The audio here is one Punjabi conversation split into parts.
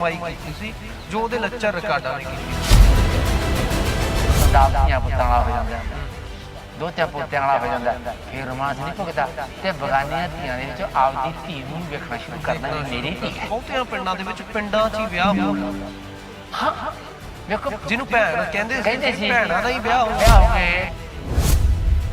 ਵਾਈ ਕੀਤੀ ਸੀ ਜੋ ਉਹਦੇ ਲੱਚਰ ਰਿਕਾਰਡਾਂ ਨੇ ਕੀਤੀ ਦਾਬ ਦੀਆਂ ਪੁੱਤਾਂ ਵਾਲਾ ਹੋ ਜਾਂਦਾ। ਦੋ ਤੇ ਪੁੱਤਾਂ ਵਾਲਾ ਹੋ ਜਾਂਦਾ। ਫਿਰ ਰੋਮਾਂਸ ਨਹੀਂ ਭੁਗਦਾ ਤੇ ਬਗਾਨੀਆਂ ਧੀਆਂ ਦੇ ਵਿੱਚ ਆਪਦੀ ਧੀ ਨੂੰ ਵੇਖਣਾ ਸ਼ੁਰੂ ਕਰਦਾ ਮੇਰੀ ਧੀ ਬਹੁਤਿਆਂ ਪਿੰਡਾਂ ਦੇ ਵਿੱਚ ਪਿੰਡਾਂ 'ਚ ਹੀ ਵਿਆਹ ਹੋ ਹਾਂ। ਵੇਖੋ ਜਿਹਨੂੰ ਭੈਣ ਕਹਿੰਦੇ ਸੀ ਭੈਣਾਂ ਦਾ ਹੀ ਵਿਆਹ ਹੋ ਗਏ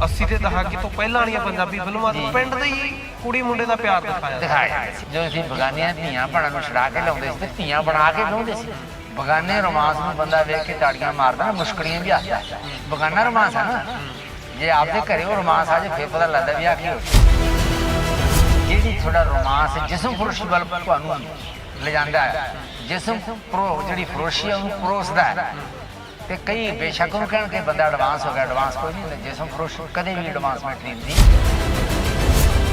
80 ਦੇ ਦਹਾਕੇ ਤੋਂ ਪਹਿਲਾਂ ਵਾਲੀਆਂ ਪੰਜਾਬੀ ਫਿਲਮਾਂ 'ਚ ਪਿੰਡ ਦੇ ਹੀ ਕੁੜੀ ਮੁੰਡੇ ਦਾ ਪਿਆਰ ਦਿਖਾਇਆ। ਦਿਖਾਇਆ। ਸੀ। ਜਦੋਂ ਅਸੀਂ ਬਗਾਨੀਆਂ ਧੀਆਂ ਭੈਣਾਂ ਨੂੰ ਛੜਾ ਕੇ ਲਾਉਂਦੇ ਸੀ ਤੇ ਧੀਆਂ ਬਣਾ ਕੇ ਲਾਉਂਦੇ ਸੀ। ਬਗਾਨੇ ਰੋਮਾਂਸ ਨੂੰ ਬੰਦਾ ਵੇਖ ਕੇ ਤਾੜੀਆਂ ਮਾਰਦਾ ਨਾ ਮੁਸਕੜੀਆਂ ਵੀ ਹੱਸਦਾ ਬਗਾਨਾ ਰੋਮਾਂਸ ਆ ਨਾ। ਜੇ ਆਪਦੇ ਘਰੇ ਉਹ ਰੋਮਾਂਸ ਆ ਜੇ, ਫਿਰ ਪਤਾ ਲੱਗਦਾ ਵੀ ਆ ਕੀ ਹੋ ਜਿਹੜੀ ਤੁਹਾਡਾ ਰੋਮਾਂਸ ਜਿਸਮ ਫਰੋਸ਼ੀ ਵੱਲ ਤੁਹਾਨੂੰ ਲਿਜਾਂਦਾ ਹੈ, ਜਿਸਮ ਪ੍ਰੋ ਜਿਹੜੀ ਫਰੋਸ਼ੀ ਹੈ, ਉਹਨੂੰ ਪਰੋਸਦਾ ਹੈ। ਤੇ ਕਈ ਬੇਸ਼ੱਕ ਉਹਨੂੰ ਕਹਿਣ ਕਿ ਬੰਦਾ ਐਡਵਾਂਸ ਹੋ ਗਿਆ ਐਡਵਾਂਸ ਕੋਈ ਨਹੀਂ ਜਿਸਮ ਫਰੋਸ਼ ਕਦੇ ਵੀ ਐਡਵਾਂਸਮੈਂਟ ਨਹੀਂ ਹੁੰਦੀ।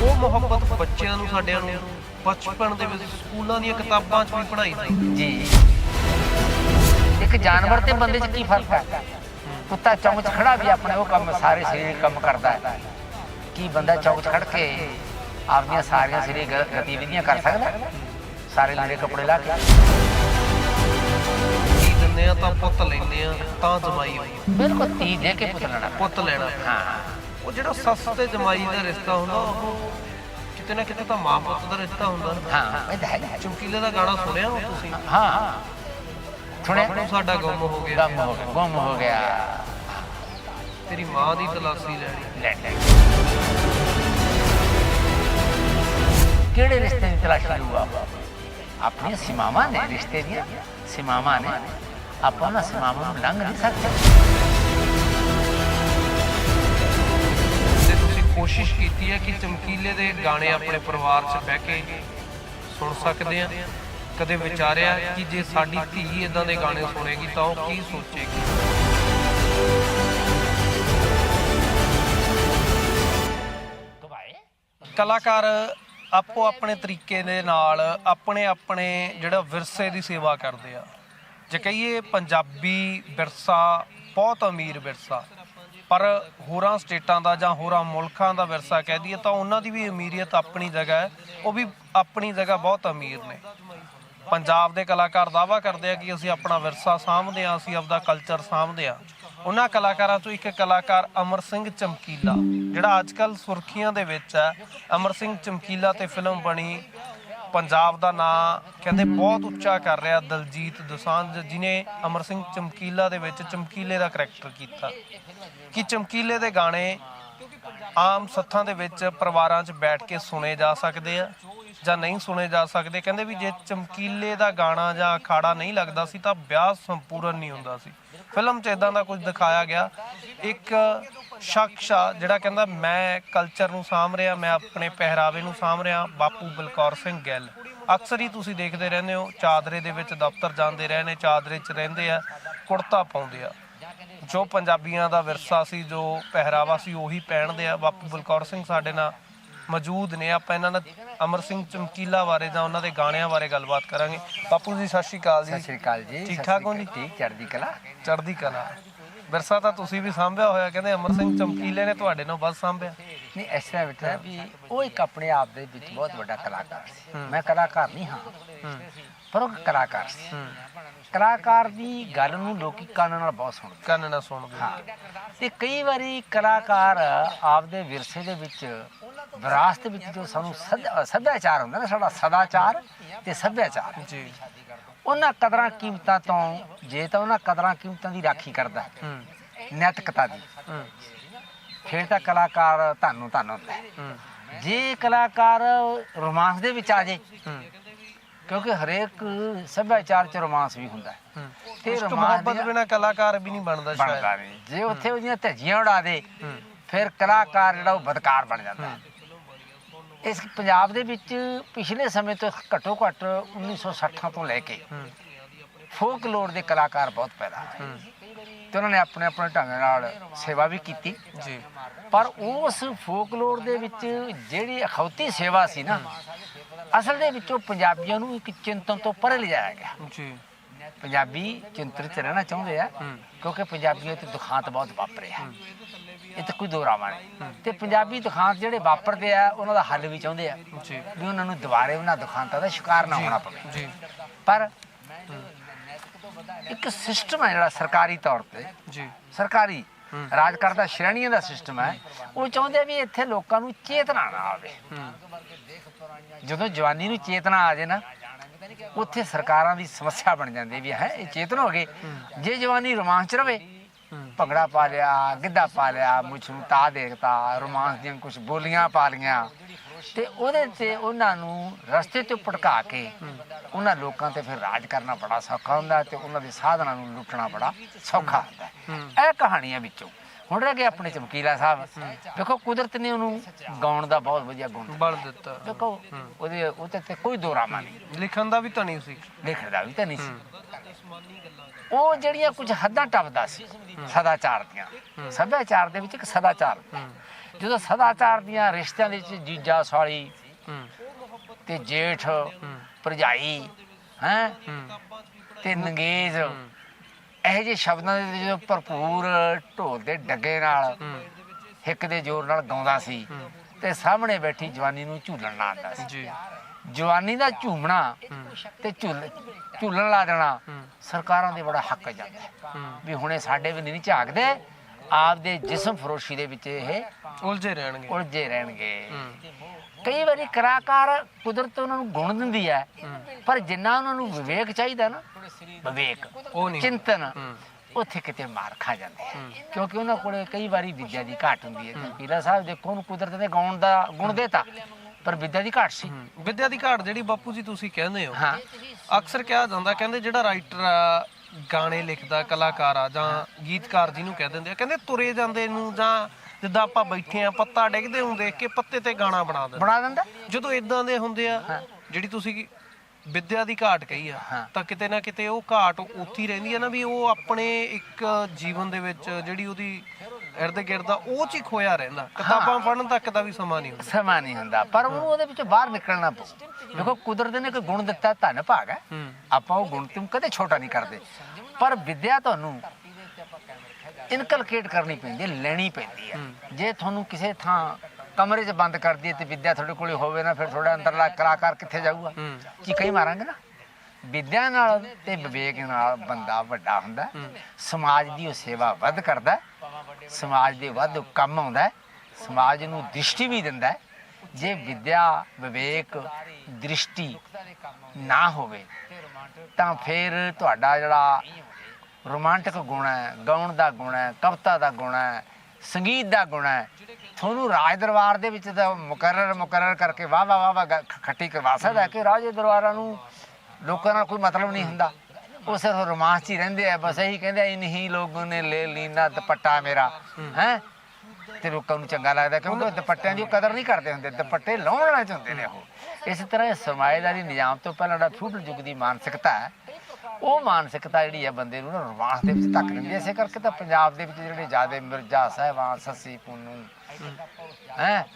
ਉਹ ਮੁਹੱਬਤ ਬੱਚਿਆਂ ਨੂੰ ਸਾਡਿਆਂ ਨੂੰ ਬਚਪਨ ਦੇ ਵਿੱਚ ਸਕੂਲਾਂ ਦੀਆਂ ਕਿਤਾਬਾਂ 'ਚ ਵੀ ਪੜ੍ਹਾਈ ਜਾਂਦੀ ਜੀ। ਇੱਕ ਜਾਨਵਰ ਤੇ ਬੰਦੇ 'ਚ ਕੀ ਫ਼ਰਕ ਹੈ? ਕੁੱਤਾ ਚੌਂਕ 'ਚ ਖੜਾ ਵੀ ਆਪਣੇ ਉਹ ਕੰਮ ਸਾਰੇ ਸਰੀਰ ਕੰਮ ਕਰਦਾ ਹੈ। ਕੀ ਬੰਦਾ ਚੌਂਕ 'ਚ ਖੜ ਕੇ ਆਪਣੀਆਂ ਸਾਰੀਆਂ ਸਰੀਰ ਗਤੀਵਿਧੀਆਂ ਕਰ ਸਕਦਾ? ਸਾਰੇ ਲੀੜੇ ਕੱਪੜੇ ਲਾ ਕੇ। ਕੀ ਦਿੰਦੇ ਆ ਤਾਂ ਪੁੱਤ ਲੈਂਦੇ ਆ ਤਾਂ ਜਮਾਈ ਹੋਈ ਬਿਲਕੁਲ ਤੀ ਦੇ ਕੇ ਪੁੱਤ ਲੈਣਾ। ਪੁੱਤ ਲੈਣਾ। ਹਾਂ। ਉਹ ਜਿਹੜਾ ਸੱਸ ਤੇ ਜਮਾਈ ਦਾ ਰਿਸ਼ਤਾ ਹੁੰਦਾ ਉਹ ਕਿਤੇ ਨਾ ਕਿਤੇ ਤਾਂ ਮਾਂ ਪੁੱਤ ਦਾ ਰਿਸ਼ਤਾ ਹੁੰਦਾ ਹਾਂ ਇਹ ਤਾਂ ਹੈ। ਹੈ। ਚਮਕੀਲੇ ਦਾ ਗਾਣਾ ਸੁਣਿਆ ਉਹ ਤੁਸੀਂ? ਹਾਂ ਹਾਂ। ਸੁਣਿਆ? ਬਾਪੂ ਸਾਡਾ ਗੁੰਮ ਹੋ ਗਿਆ। ਗਮ ਹੋ ਗਿਆ ਗੁੰਮ ਹੋ ਗਿਆ। ਤੇਰੀ ਮਾਂ ਦੀ ਤਲਾਸ਼ੀ ਲੈਣੀ ਲੈ ਲੈ। ਕਿਹੜੇ ਰਿਸ਼ਤੇ ਦੀ ਤਲਾਸ਼ ਕਰੂਗਾ ਆਪਣੀਆਂ ਸੀਮਾਵਾਂ ਨੇ ਰਿਸ਼ਤੇ ਦੀਆਂ ਸੀਮਾਵਾਂ ਨੇ। ਆਪਾਂ ਉਹਨਾਂ ਸੀਮਾਵਾਂ ਨੂੰ ਲੰਘ ਨਹੀਂ ਸਕਦੇ। ਹੈ ਕਿ ਚਮਕੀਲੇ ਦੇ ਗਾਣੇ ਆਪਣੇ ਪਰਿਵਾਰ 'ਚ ਬਹਿ ਕੇ ਸੁਣ ਸਕਦੇ ਆ ਕਦੇ ਵਿਚਾਰਿਆ ਕਿ ਜੇ ਸਾਡੀ ਧੀ ਇਦਾਂ ਦੇ ਗਾਣੇ ਸੁਣੇਗੀ ਤਾਂ ਉਹ ਕੀ ਸੋਚੇਗੀ। ਕਲਾਕਾਰ ਆਪੋ ਆਪਣੇ ਤਰੀਕੇ ਦੇ ਨਾਲ ਆਪਣੇ ਆਪਣੇ ਜਿਹੜਾ ਵਿਰਸੇ ਦੀ ਸੇਵਾ ਕਰਦੇ ਆ। ਜੇ ਕਹੀਏ ਪੰਜਾਬੀ ਵਿਰਸਾ, ਬਹੁਤ ਅਮੀਰ ਵਿਰਸਾ। ਪਰ ਹੋਰਾਂ ਸਟੇਟਾਂ ਦਾ ਜਾਂ ਹੋਰਾਂ ਮੁਲਕਾਂ ਦਾ ਵਿਰਸਾ ਕਹਿ ਦਈਏ ਤਾਂ ਉਹਨਾਂ ਦੀ ਵੀ ਅਮੀਰੀਅਤ ਆਪਣੀ ਜਗ੍ਹਾ ਹੈ। ਉਹ ਵੀ ਆਪਣੀ ਜਗ੍ਹਾ ਬਹੁਤ ਅਮੀਰ ਨੇ। ਪੰਜਾਬ ਦੇ ਕਲਾਕਾਰ ਦਾਵਾ ਕਰਦੇ ਆ ਕਿ ਅਸੀਂ ਆਪਣਾ ਵਿਰਸਾ ਸਾਂਭਦੇ ਆ ਅਸੀਂ ਆਪਦਾ ਕਲਚਰ ਸਾਂਭਦੇ ਆ ਉਹਨਾਂ ਕਲਾਕਾਰਾਂ ਚੋਂ ਇੱਕ ਕਲਾਕਾਰ ਅਮਰ ਸਿੰਘ ਚਮਕੀਲਾ, ਜਿਹੜਾ ਅੱਜਕੱਲ ਸੁਰਖੀਆਂ ਦੇ ਵਿੱਚ ਹੈ। ਅਮਰ ਸਿੰਘ ਚਮਕੀਲਾ ਤੇ ਫਿਲਮ ਬਣੀ ਪੰਜਾਬ ਦਾ ਨਾਂ ਕਹਿੰਦੇ ਬਹੁਤ ਉੱਚਾ ਕਰ ਰਿਹਾ ਦਲਜੀਤ ਦੋਸਾਂਝ ਜਿਨੇ ਅਮਰ ਸਿੰਘ ਚਮਕੀਲਾ ਦੇ ਵਿੱਚ ਚਮਕੀਲੇ ਦਾ ਕਰੈਕਟਰ ਕੀਤਾ। ਕਿ ਚਮਕੀਲੇ ਦੇ ਗਾਣੇ ਆਮ ਸੱਥਾਂ ਦੇ ਵਿੱਚ ਪਰਿਵਾਰਾਂ 'ਚ ਬੈਠ ਕੇ ਸੁਣੇ ਜਾ ਸਕਦੇ ਆ ਜਾਂ ਨਹੀਂ ਸੁਣੇ ਜਾ ਸਕਦੇ। ਕਹਿੰਦੇ ਵੀ ਜੇ ਚਮਕੀਲੇ ਦਾ ਗਾਣਾ ਜਾਂ ਅਖਾੜਾ ਨਹੀਂ ਲੱਗਦਾ ਸੀ ਤਾਂ ਵਿਆਹ ਸੰਪੂਰਨ ਨਹੀਂ ਹੁੰਦਾ ਸੀ। ਫਿਲਮ 'ਚ ਇਦਾਂ ਦਾ ਕੁਝ ਦਿਖਾਇਆ ਗਿਆ। ਇੱਕ ਸ਼ਖਸ ਆ, ਜਿਹੜਾ ਕਹਿੰਦਾ, ਮੈਂ ਕਲਚਰ ਨੂੰ ਸਾਂਭ ਰਿਹਾ, ਮੈਂ ਆਪਣੇ ਪਹਿਰਾਵੇ ਨੂੰ ਸਾਂਭ ਰਿਹਾ, ਬਾਪੂ ਬਲਕੌਰ ਸਿੰਘ ਗਿੱਲ। ਅਕਸਰ ਹੀ ਤੁਸੀਂ ਦੇਖਦੇ ਰਹਿੰਦੇ ਹੋ, ਚਾਦਰੇ ਦੇ ਵਿੱਚ ਦਫ਼ਤਰ ਜਾਂਦੇ ਰਹੇ ਨੇ, ਚਾਦਰੇ 'ਚ ਰਹਿੰਦੇ ਆ, ਕੁੜਤਾ ਪਾਉਂਦੇ ਆ। ਜੋ ਪੰਜਾਬੀਆਂ ਦਾ ਵਿਰਸਾ ਸੀ, ਜੋ ਪਹਿਰਾਵਾ ਸੀ, ਉਹੀ ਪਹਿਨਦੇ ਆ। ਬਾਪੂ ਬਲਕੌਰ ਸਿੰਘ ਸਾਡੇ ਨਾਲ ਮੌਜੂਦ ਨੇ। ਆਪਾਂ ਇਹਨਾਂ ਦਾ ਅਮਰ ਸਿੰਘ ਚਮਕੀਲਾ ਬਾਰੇ ਜਾਂ ਉਹਨਾਂ ਦੇ ਗਾਣਿਆਂ ਬਾਰੇ ਗੱਲਬਾਤ ਕਰਾਂਗੇ। ਬਾਪੂ ਜੀ ਸਤਿ ਸ਼੍ਰੀ ਅਕਾਲ ਸਤਿ ਜੀ ਸ਼੍ਰੀ ਅਕਾਲ ਜੀ ਠੀਕ ਸਤਿ ਠਾਕ ਹੋ ਜੀ? ਠੀਕ ਚੜ੍ਹਦੀ ਕਲਾ। ਚੜ੍ਹਦੀ ਕਲਾ। ਵਿਰਸਾ ਤਾਂ ਤੁਸੀਂ ਵੀ ਸਾਂਭਿਆ ਹੋਇਆ ਕਹਿੰਦੇ ਅਮਰ ਸਿੰਘ ਚਮਕੀਲੇ ਨੇ ਤੁਹਾਡੇ ਨਾਲ ਵੱਧ ਸਾਂਭਿਆ। ਨਹੀਂ ਇਸ ਤਰ੍ਹਾਂ ਬੇਟਾ ਵੀ ਉਹ ਇੱਕ ਆਪਣੇ ਆਪ ਦੇ ਵਿੱਚ ਬਹੁਤ ਵੱਡਾ ਕਲਾਕਾਰ ਸੀ। ਮੈਂ ਕਲਾਕਾਰ ਨਹੀਂ ਹਾਂ ਪਰ ਉਹ ਕਲਾਕਾਰ ਸੀ। ਕਲਾਕਾਰ ਦੀ ਗੱਲ ਨੂੰ ਲੋਕੀ ਕੰਨ ਨਾਲ ਬਹੁਤ ਸੁਣਦੇ ਕੰਨ ਨਾ ਸੁਣਦੇ ਹਾਂ। ਤੇ ਕਈ ਵਾਰੀ ਕਲਾਕਾਰ ਆਪਦੇ ਵਿਰਸੇ ਦੇ ਵਿੱਚ ਵਿਰਾਸਤ ਵਿੱਚ ਜੋ ਸਾਨੂੰ ਸੱਭ- ਸੱਭਿਆਚਾਰ ਹੁੰਦਾ ਨਾ ਸਾਡਾ ਸਦਾਚਾਰ ਤੇ ਸੱਭਿਆਚਾਰ। ਜੀ। ਉਹਨਾਂ ਕਦਰਾਂ ਕੀਮਤਾਂ ਤੋਂ ਜੇ ਤਾਂ ਉਹਨਾਂ ਕਦਰਾਂ ਕੀਮਤਾਂ ਦੀ ਰਾਖੀ ਕਰਦਾ ਨੈਤਿਕਤਾ ਦੀ। ਫਿਰ ਤਾਂ ਕਲਾਕਾਰ ਤੁਹਾਨੂੰ ਤੁਹਾਨੂੰ ਹੁੰਦਾ ਜੇ ਕਲਾਕਾਰ ਰੋਮਾਂਸ ਦੇ ਵਿੱਚ ਆ ਜੇ ਕਿਉਂਕਿ ਹਰੇਕ ਸੱਭਿਆਚਾਰ ਚ ਰੋਮਾਂਸ ਵੀ ਹੁੰਦਾ ਤੇ ਰੋਮਾਂਸ ਬਿਨਾ ਕਲਾਕਾਰ ਵੀ ਨਹੀਂ ਬਣਦਾ ਸ਼ਾਇਦ। ਜੇ ਉੱਥੇ ਉਹਦੀਆਂ ਧੱਜੀਆਂ ਉਡਾ ਦੇ ਫਿਰ ਕਲਾਕਾਰ ਜਿਹੜਾ ਉਹ ਬਦਕਾਰ ਬਣ ਜਾਂਦਾ ਹੈ। ਇਸ ਪੰਜਾਬ ਦੇ ਵਿੱਚ ਪਿਛਲੇ ਸਮੇਂ ਤੋਂ ਘੱਟੋ ਘੱਟ 1960 ਤੋਂ ਲੈ ਕੇ ਹੂੰ। ਫੋਕਲੋਰ ਦੇ ਕਲਾਕਾਰ ਬਹੁਤ ਪੈਦਾ ਹੋਏ। ਤੇ ਉਹਨਾਂ ਨੇ ਆਪਣੇ ਆਪਣੇ ਢੰਗ ਨਾਲ ਸੇਵਾ ਵੀ ਕੀਤੀ। ਜੀ। ਪਰ ਉਸ ਫੋਕਲੋਰ ਦੇ ਵਿੱਚ ਜਿਹੜੀ ਅਖੌਤੀ ਸੇਵਾ ਸੀ ਨਾ ਅਸਲ ਦੇ ਵਿੱਚੋਂ ਪੰਜਾਬੀਆਂ ਨੂੰ ਇੱਕ ਚਿੰਤਨ ਤੋਂ ਪਰੇ ਲਿਜਾਇਆ ਗਿਆ। ਜੀ। ਪੰਜਾਬੀ ਚਿੰਤਨ ਚ ਰਹਿਣਾ ਚਾਹੁੰਦੇ ਆ। ਕਿਉਂਕਿ ਪੰਜਾਬੀਆਂ ਤੇ ਦੁਖਾਂਤ ਬਹੁਤ ਵਾਪਰੇ ਆ। ਇਹ ਤਾਂ ਕੋਈ ਦੋਰਾਵਾ ਨਹੀਂ। ਤੇ ਪੰਜਾਬੀ ਦੁਖਾਂਤ ਜਿਹੜੇ ਵਾਪਰਦੇ ਆ ਉਹਨਾਂ ਦਾ ਹੱਲ ਵੀ ਚਾਹੁੰਦੇ ਆ ਜੀ। ਵੀ ਉਹਨਾਂ ਨੂੰ ਦੁਬਾਰੇ ਉਹਨਾਂ ਦੁਖਾਂਤਾਂ ਦਾ ਸ਼ਿਕਾਰ ਨਾ ਹੋਣਾ ਪਵੇ। ਜੀ। ਪਰ ਇੱਕ ਸਿਸਟਮ ਹੈ ਜਿਹੜਾ ਸਰਕਾਰੀ ਤੌਰ ਤੇ। ਜੀ। ਸਰਕਾਰੀ ਰਾਜ ਕਰਦਾ ਸ਼੍ਰੇਣੀਆਂ ਦਾ ਸਿਸਟਮ ਹੈ ਉਹ ਚਾਹੁੰਦੇ ਆ ਵੀ ਇੱਥੇ ਲੋਕਾਂ ਨੂੰ ਚੇਤਨਾ ਨਾ ਆਵੇ। ਜਦੋਂ ਜਵਾਨੀ ਨੂੰ ਚੇਤਨਾ ਆ ਜੇ ਨਾ ਉੱਥੇ ਸਰਕਾਰਾਂ ਦੀ ਸਮੱਸਿਆ ਬਣ ਜਾਂਦੀ ਵੀ ਹੈ ਇਹ ਚੇਤਨ ਹੋ ਗਏ। ਜੇ ਜਵਾਨੀ ਰੋਮਾਂਸ ਚ ਰਵੇ ਭੰਗੜਾ ਪਾ ਲਿਆ ਗਿੱਧਾ ਪਾ ਲਿਆ ਮੁੱਛ ਨੂੰ ਤਾ ਦੇਖਤਾ ਰੋਮਾਂਸ ਦੀਆਂ ਕੁਝ ਬੋਲੀਆਂ ਪਾ ਲੀਆਂ ਤੇ ਉਹਦੇ ਤੇ ਉਹਨਾਂ ਨੂੰ ਰਸਤੇ ਤੋਂ ਭਟਕਾ ਕੇ ਉਹਨਾਂ ਲੋਕਾਂ ਤੇ ਫਿਰ ਰਾਜ ਕਰਨਾ ਬੜਾ ਸੌਖਾ ਹੁੰਦਾ ਤੇ ਉਹਨਾਂ ਦੇ ਸਾਧਨਾਂ ਨੂੰ ਲੁੱਟਣਾ ਬੜਾ ਸੌਖਾ ਹੁੰਦਾ। ਇਹ ਕਹਾਣੀਆਂ ਵਿੱਚੋਂ ਹੁਣ ਰਹਿ ਗਏ ਆਪਣੇ ਚਮਕੀਲਾ ਸਾਹਿਬ। ਦੇਖੋ ਕੁਦਰਤ ਨੇ ਉਹਨੂੰ ਗਾਉਣ ਦਾ ਬਹੁਤ ਵਧੀਆ ਗੁਣ। ਬਲ ਦਿੱਤਾ। ਦੇਖੋ ਉਹਦੇ ਉਹਦੇ ਤੇ ਕੋਈ ਦੋਰਾਮਾ ਨਹੀਂ। ਲਿਖਣ ਦਾ ਵੀ ਧਨੀ ਸੀ। ਲਿਖਣ ਦਾ ਵੀ ਤਾਂ ਨਹੀਂ ਸੀ। ਉਹ ਜਿਹੜੀਆਂ ਕੁਝ ਹੱਦਾਂ ਟੱਪਦਾ ਸੀ ਸਦਾਚਾਰ ਦੀਆਂ। ਸੱਭਿਆਚਾਰ ਦੇ ਵਿੱਚ ਇੱਕ ਸਦਾਚਾਰ। ਜਦੋਂ ਸਦਾਚਾਰ ਦੀਆਂ ਰਿਸ਼ਤਿਆਂ ਦੇ ਵਿੱਚ ਜੀਜਾ ਸਾਲੀ ਤੇ ਜੇਠ ਭਰਜਾਈ ਹੂੰ ਤੇ ਨੰਗੇਜ਼ ਇਹੋ ਜਿਹੇ ਸ਼ਬਦਾਂ ਦੇ ਜਦੋਂ ਭਰਪੂਰ ਢੋਲ ਦੇ ਡੱਗੇ ਨਾਲ ਹਿੱਕ ਦੇ ਜ਼ੋਰ ਨਾਲ ਗਾਉਂਦਾ ਸੀ ਤੇ ਸਾਹਮਣੇ ਬੈਠੀ ਜਵਾਨੀ ਨੂੰ ਝੂਲਣ ਨਾ ਆਉਂਦਾ ਸੀ। ਜੀ। ਜਵਾਨੀ ਦਾ ਝੂਮਣਾ ਤੇ ਝੂਲ ਝੂਲਣ ਲਾ ਦੇਣਾ ਸਰਕਾਰਾਂ ਦੇ ਬੜਾ ਹੱਕ ਜਾਂਦਾ। ਵੀ ਹੁਣੇ ਸਾਡੇ ਵੀ ਨਹੀਂ ਝਾਕਦੇ ਆਪਦੇ ਜਿਸਮ ਫਰੋਸ਼ੀ ਦੇ ਵਿੱਚ ਇਹ ਉਲਝੇ ਰਹਿਣਗੇ। ਉਲਝੇ ਰਹਿਣਗੇ। ਕਈ ਵਾਰੀ ਕਲਾਕਾਰ ਕੁਦਰਤ ਉਹਨਾਂ ਨੂੰ ਗੁਣ ਦਿੰਦੀ ਹੈ ਪਰ ਜਿੰਨਾ ਉਹਨਾਂ ਨੂੰ ਵਿਵੇਕ ਚਾਹੀਦਾ ਨਾ ਵਿਵੇਕ ਉਹ ਨਹੀਂ। ਚਿੰਤਨ ਉੱਥੇ ਕਿਤੇ ਮਾਰ ਖਾ ਜਾਂਦੇ ਆ। ਕਿਉਂਕਿ ਉਹਨਾਂ ਕੋਲੇ ਕਈ ਵਾਰੀ ਵਿਦਿਆ ਦੀ ਘਾਟ ਹੁੰਦੀ ਹੈ। ਪੀਲਾ ਸਾਹਿਬ ਦੇਖੋ ਉਹਨੂੰ ਕੁਦਰਤ ਨੇ ਗਾਉਣ ਦਾ ਗੁਣ ਦੇਤਾ ਪਰ ਵਿਦਿਆ ਦੀ ਘਾਟ ਸੀ। ਵਿੱਦਿਆ ਦੀ ਘਾਟ ਜਿਹੜੀ ਬਾਪੂ ਜੀ ਤੁਸੀਂ ਕਹਿੰਦੇ ਹੋ ਹਾਂ। ਅਕਸਰ ਕਿਹਾ ਜਾਂਦਾ ਕਹਿੰਦੇ ਜਿਹੜਾ ਰਾਈਟਰ ਆ ਗਾਣੇ ਲਿਖਦਾ ਕਲਾਕਾਰ ਆ ਜਾਂ ਗੀਤਕਾਰ ਜਿਹਨੂੰ ਕਹਿ ਦਿੰਦੇ ਆ ਕਹਿੰਦੇ ਤੁਰੇ ਜਾਂਦੇ ਨੂੰ ਜਾਂ ਜਿੱਦਾਂ ਆਪਾਂ ਬੈਠੇ ਆ ਪੱਤਾ ਡਿੱਗਦੇ ਨੂੰ ਦੇਖ ਕੇ ਪੱਤੇ ਤੇ ਗਾਣਾ ਬਣਾ ਦਿੰਦੇ। ਬਣਾ ਦਿੰਦਾ? ਜਦੋਂ ਇਦਾਂ ਦੇ ਹੁੰਦੇ ਆ ਜਿਹੜੀ ਤੁਸੀਂ ਵਿੱਦਿਆ ਦੀ ਘਾਟ ਕਹੀ ਆ। ਤਾਂ ਕਿਤੇ ਨਾ ਕਿਤੇ ਉਹ ਘਾਟ ਉੱਥੇ ਰਹਿੰਦੀ ਆ ਨਾ ਵੀ ਉਹ ਆਪਣੇ ਇੱਕ ਜੀਵਨ ਦੇ ਵਿੱਚ ਜਿਹੜੀ ਉਹਦੀ ਇਰਦ ਗਿਰਦ ਆ ਉਹ ਚ ਹੀ ਖੋਇਆ ਰਹਿੰਦਾ। ਕਿਤਾਬਾਂ ਪੜ੍ਹਨ ਤੱਕ ਦਾ ਵੀ ਸਮਾਂ ਨਹੀਂ ਹੁੰਦਾ। ਸਮਾਂ ਨਹੀਂ ਹੁੰਦਾ ਪਰ ਉਹਨੂੰ ਉਹਦੇ ਵਿੱਚੋਂ ਬਾਹਰ ਨਿਕਲਣਾ ਪਊ। ਦੇਖੋ ਕੁਦਰਤ ਨੇ ਕੋਈ ਗੁਣ ਦਿੱਤਾ ਧੰਨ ਭਾਗ ਹੈ। ਆਪਾਂ ਉਹ ਗੁਣ ਨੂੰ ਕਦੇ ਛੋਟਾ ਨਹੀਂ ਕਰਦੇ? ਪਰ ਵਿਦਿਆ ਤੁਹਾਨੂੰ ਇਨਕਲਕੇਟ ਕਰਨੀ ਪੈਂਦੀ ਹੈ ਲੈਣੀ ਪੈਂਦੀ ਹੈ ਜੇ ਤੁਹਾਨੂੰ ਕਿਸੇ ਥਾਂ ਕਮਰੇ 'ਚ ਬੰਦ ਕਰ ਦਈਏ ਤੇ ਵਿਦਿਆ ਤੁਹਾਡੇ ਕੋਲੇ ਹੋਵੇ ਨਾ ਫਿਰ ਤੁਹਾਡਾ ਅੰਦਰਲਾ ਕਲਾਕਾਰ ਕਿੱਥੇ ਜਾਊਗਾ ਚੀਕਾਂ ਹੀ ਮਾਰਾਂਗੇ ਨਾ ਵਿਦਿਆ ਨਾਲ ਤੇ ਵਿਵੇਕ ਨਾਲ ਬੰਦਾ ਵੱਡਾ ਹੁੰਦਾ। ਸਮਾਜ ਦੀ ਉਹ ਸੇਵਾ ਵੱਧ ਕਰਦਾ। ਸਮਾਜ ਦੇ ਵੱਧ ਕੰਮ ਆਉਂਦਾ। ਸਮਾਜ ਨੂੰ ਦ੍ਰਿਸ਼ਟੀ ਵੀ ਦਿੰਦਾ। ਜੇ ਵਿਦਿਆ ਵਿਵੇਕ ਦ੍ਰਿਸ਼ਟੀ ਨਾ ਹੋਵੇ ਤਾਂ ਫਿਰ ਤੁਹਾਡਾ ਜਿਹੜਾ ਰੋਮਾਂਟਿਕ ਗੁਣ ਹੈ, ਗਾਉਣ ਦਾ ਗੁਣ ਹੈ, ਕਵਿਤਾ ਦਾ ਗੁਣ ਹੈ, ਸੰਗੀਤ ਦਾ ਗੁਣ ਹੈ। ਤੁਹਾਨੂੰ ਰਾਜ ਦਰਬਾਰ ਦੇ ਵਿੱਚ ਤਾਂ ਮੁਕਰਰ ਮੁਕਰਰ ਕਰਕੇ ਵਾਹ ਵਾਹ ਵਾਹ ਖੱਟੀ ਕਰਵਾ ਸਕਦਾ ਕਿ ਰਾਜੇ ਦਰਬਾਰਾਂ ਨੂੰ ਲੋਕਾਂ ਨਾਲ ਕੋਈ ਮਤਲਬ ਨਹੀਂ ਹੁੰਦਾ। ਉਹ ਸਿਰਫ ਰੋਮਾਂਸ ਹੀ ਰਹਿੰਦੇ ਆ, ਬਸ ਇਹੀ ਕਹਿੰਦੇ ਆ, ਇਨਹੀ ਲੋਗੋਂ ਨੇ ਲੈ ਲੀਨਾ ਦੁਪੱਟਾ ਮੇਰਾ। ਹੈ? ਤੇ ਲੋਕਾਂ ਨੂੰ ਚੰਗਾ ਲੱਗਦਾ ਕਿਉਂਕਿ ਉਹ ਦੁਪੱਟਿਆਂ ਦੀ ਕਦਰ ਨਹੀਂ ਕਰਦੇ ਹੁੰਦੇ, ਦੁਪੱਟੇ ਲਾਉਣ ਵਾਲੇ ਚਾਹੁੰਦੇ ਨੇ ਉਹ। ਇਸ ਤਰ੍ਹਾਂ ਸਮਾਜਦਾਰੀ ਸਰਮਾਏਦਾਰੀ ਨਿਜ਼ਾਮ ਤੋਂ ਪਹਿਲਾਂ ਜਿਹੜਾ ਫਿਊਡਲ ਯੁੱਗ ਦੀ ਮਾਨਸਿਕਤਾ ਹੈ ਉਹ ਮਾਨਸਿਕਤਾ ਜਿਹੜੀ ਹੈ ਬੰਦੇ ਨੂੰ ਨਾ ਰੋਮਾਂਸ ਦੇ ਵਿੱਚ ਧੱਕ ਦਿੰਦੀ ਹੈ। ਇਸੇ ਕਰਕੇ ਤਾਂ ਪੰਜਾਬ ਦੇ ਵਿੱਚ ਜਿਹੜੇ ਜਿਆਦੇ ਮਿਰਜ਼ਾ ਸਾਹਿਬਾਨ ਸੱਸੀ ਪੁੰਨੂ ਹੈ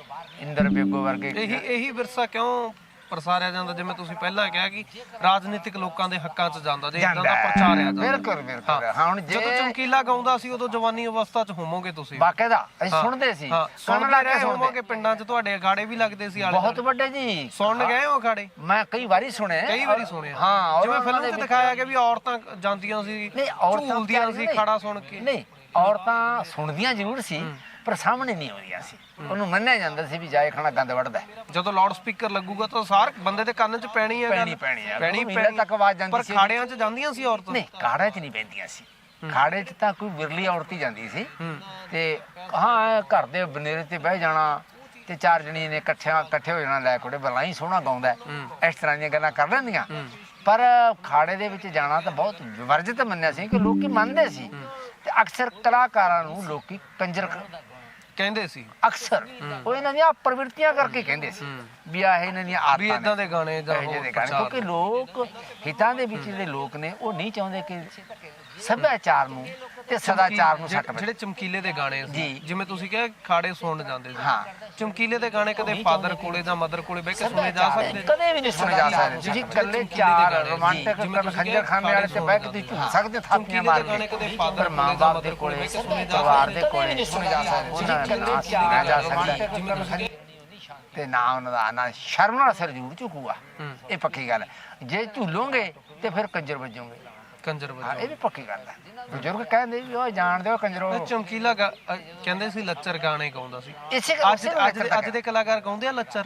ਇੰਦਰ ਬੇਗੋ ਵਰਗੇ ਇਹੀ ਇਹੀ ਵਿਰਸਾ ਕਿਉਂ ਪ੍ਰਸਾਰਿਆ ਜਾਂਦਾ ਜਿਵੇਂ ਤੁਸੀਂ ਪਹਿਲਾਂ ਕਿਹਾ ਕਿ ਰਾਜਨੀਤਿਕ ਲੋਕਾਂ ਦੇ ਹੱਕਾਂ 'ਚ ਜਾਂਦਾ ਜੇ ਇਦਾਂ ਦਾ। ਪ੍ਰਚਾਰਿਆ ਜਾਂਦਾ ਬਿਲਕੁਲ ਬਿਲਕੁਲ। ਹਾਂ। ਹੁਣ ਜੇ ਜਦੋਂ ਚਮਕੀਲਾ ਗਾਉਂਦਾ ਸੀ ਉਦੋਂ ਜਵਾਨੀ ਅਵਸਥਾ 'ਚ ਹੋਵੋਗੇ ਤੁਸੀਂ। ਬਾਕਾਇਦਾ ਅਸੀਂ ਸੁਣਦੇ ਸੀ। ਹਾਂ। ਕੰਨ ਸੁਣਦੇ ਲਾ ਕੇ ਰਹੇ ਸੁਣਦੇ ਹੋਵੋਗੇ ਪਿੰਡਾਂ 'ਚ ਤੁਹਾਡੇ ਅਖਾੜੇ ਵੀ ਲੱਗਦੇ ਸੀ ਆਲੇ ਬਹੁਤ। ਵੱਡੇ ਜੀ। ਸੁਣਨ ਗਏ ਹੋ ਅਖਾੜੇ? ਮੈਂ ਕਈ ਵਾਰੀ ਸੁਣੇ ਕਈ ਵਾਰੀ ਸੁਣਿਆ। ਹਾਂ ਜਿਵੇਂ ਫਿਲਮ 'ਚ ਦਿਖਾਇਆ ਗਿਆ ਵੀ ਔਰਤਾਂ ਜਾਂਦੀਆਂ ਸੀ ਨਹੀਂ ਔਰਤਾਂ ਝੂਲਦੀਆਂ ਸੀ ਖੜਾ ਸੁਣ ਕੇ। ਨਹੀਂ ਔਰਤਾਂ ਸੁਣਦੀਆਂ ਜ਼ਰੂਰ ਸੀ। ਪਰ ਸਾਹਮਣੇ ਨਹੀਂ ਆਉਂਦੀਆਂ ਸੀ। ਉਹਨੂੰ ਮੰਨਿਆ ਜਾਂਦਾ ਸੀ ਵੀ ਜਾਏ ਖਾਣਾ ਗੰਦ ਵੜਦਾ ਹੈ। ਜਦੋਂ ਲਾਊਡ ਸਪੀਕਰ ਲੱਗੂਗਾ ਤਾਂ ਸਾਰ ਬੰਦੇ ਦੇ ਕੰਨ 'ਚ ਪੈਣੀ ਹੈ ਗੱਲ। ਪੈਣੀ ਪੈਣੀ ਹੈ। ਪੈਣੀ ਮਹੀਨੇ ਪੈਣੀ। ਤੱਕ ਆਵਾਜ਼ ਜਾਂਦੀ ਪਰ ਸੀ। ਖਾੜਿਆਂ 'ਚ ਜਾਂਦੀਆਂ ਸੀ ਔਰਤਾਂ। ਨਹੀਂ ਕਾੜੇ 'ਚ ਨਹੀਂ ਪੈਂਦੀਆਂ ਸੀ। ਖਾੜੇ 'ਚ ਤਾਂ ਕੋਈ ਵਿਰਲੀ ਔਰਤ ਹੀ ਜਾਂਦੀ ਸੀ। ਤੇ ਹਾਂ ਇਹ ਘਰ ਦੇ ਬਨੇਰੇ ਤੇ ਬਹਿ ਜਾਣਾ ਤੇ ਚਾਰ ਜਣੀ ਨੇ ਇਕੱਠਿਆਂ ਇਕੱਠੇ ਹੋ ਜਾਣਾ ਲੈ ਕੁੜੇ ਬਲਾ ਹੀ ਸੋਹਣਾ ਗਾਉਂਦਾ ਹੈ। ਇਸ ਤਰ੍ਹਾਂ ਦੀਆਂ ਗੱਲਾਂ ਕਰ ਲੈਂਦੀਆਂ। ਪਰ ਖਾੜੇ ਦੇ ਵਿੱਚ ਜਾਣਾ ਤਾਂ ਬਹੁਤ ਵਰਜਿਤ ਮੰਨਿਆ ਸੀ ਕਿ ਲੋਕੀ ਮੰਨਦੇ ਸੀ। ਤੇ ਅਕਸਰ ਕਲਾਕਾਰਾਂ ਨੂੰ ਲੋਕੀ ਕੰਜਰ ਕ- ਕਹਿੰਦੇ ਸੀ। ਅਕਸਰ। ਉਹ ਇਹਨਾਂ ਦੀਆਂ ਪ੍ਰਵਿਰਤੀਆਂ ਕਰਕੇ ਕਹਿੰਦੇ ਸੀ ਵੀ ਆਹ ਇਹਨਾਂ ਦੀਆਂ ਆਦਤਾਂ ਵੀ। ਇਦਾਂ ਦੇ ਗਾਣੇ ਜਾਂ ਇਹੋ ਜਿਹੇ ਹੋਰ ਦੇ ਗਾਣੇ। ਪ੍ਰਚਾਰ ਕਿਉਂਕਿ ਲੋਕ ਹਿੱਤਾਂ ਦੇ ਵਿੱਚ ਜਿਹੜੇ ਲੋਕ ਨੇ ਉਹ ਨਹੀਂ ਚਾਹੁੰਦੇ ਕਿ ਸੱਭਿਆਚਾਰ ਨੂੰ ਤੇ ਸਦਾਚਾਰ ਨੂੰ ਸੱਟ ਜਿਹੜੇ ਚਮਕੀਲੇ ਦੇ ਗਾਣੇ ਸੀ ਜੀ। ਜਿਵੇਂ ਤੁਸੀਂ ਕਿਹਾ ਖਾੜੇ ਸੁਣਨ ਜਾਂਦੇ ਸੀ। ਹਾਂ। ਚਮਕੀਲੇ ਦੇ ਗਾਣੇ ਕਦੇ ਫਾਦਰ ਕੋਲੇ ਜਾਂ ਮਦਰ ਕੋਲੇ ਬਹਿ ਕੇ ਸੁਣੇ ਜਾ ਸਕਦੇ ਕਦੇ ਵੀ ਨਹੀਂ ਸੁਣੇ ਜਾ ਸਕਦੇ ਤੁਸੀਂ ਇਕੱਲੇ ਚਾਰ ਰੋਮਾਂਟਿਕ ਜਿਵੇਂ ਖੰਜਰ ਖਾਨੇ ਵਾਲੇ ਤੇ ਬਹਿ ਕੇ ਤੁਸੀਂ ਝੂਮ ਸਕਦੇ ਥਾਪੀਆਂ ਚਮਕੀਲੇ ਮਾਰ ਦੇ ਗਾਣੇ ਕੇ ਕਦੇ ਪਰ ਮਾਂ ਬਾਪ ਦੇ ਕੋਲੇ ਪਰਿਵਾਰ ਦੇ ਕੋਲੇ ਨਹੀਂ ਸੁਣੇ ਜਾ ਸਕਦੇ। ਦਾ ਨਾਂ ਸੁਣਿਆ ਜਾ ਸਕਦਾ। ਤੇ ਨਾ ਉਹਨਾਂ ਦਾ ਨਾ ਸ਼ਰਮ ਨਾਲ ਸਿਰ ਜ਼ਰੂਰ ਝੁਕੂਗਾ ਇਹ ਪੱਕੀ ਗੱਲ ਹੈ। ਜੇ ਝੂਲੋਗੇ ਤੇ ਫਿਰ ਕੰਜਰ ਵੱਜੋਗੇ। ਕੰਜਰ ਹਾਂ ਵਜੋਂ ਇਹ ਵੀ ਪੱਕੀ ਗੱਲ ਹੈ। ਬਜ਼ੁਰਗ ਕਹਿੰਦੇ ਵੀ ਉਹ ਜਾਣਦੇ ਹੋ ਕੰਜਰੋ। ਇਹ ਚਮਕੀਲਾ ਗਾ- ਕਹਿੰਦੇ ਸੀ ਲੱਚਰ ਗਾਣੇ ਗਾਉਂਦਾ ਸੀ। ਇਸੇ ਅੱਜ ਅੱਜ ਦੇ- ਅੱਜ ਦੇ ਕਲਾਕਾਰ ਗਾਉਂਦੇ ਆ ਲੱਚਰ?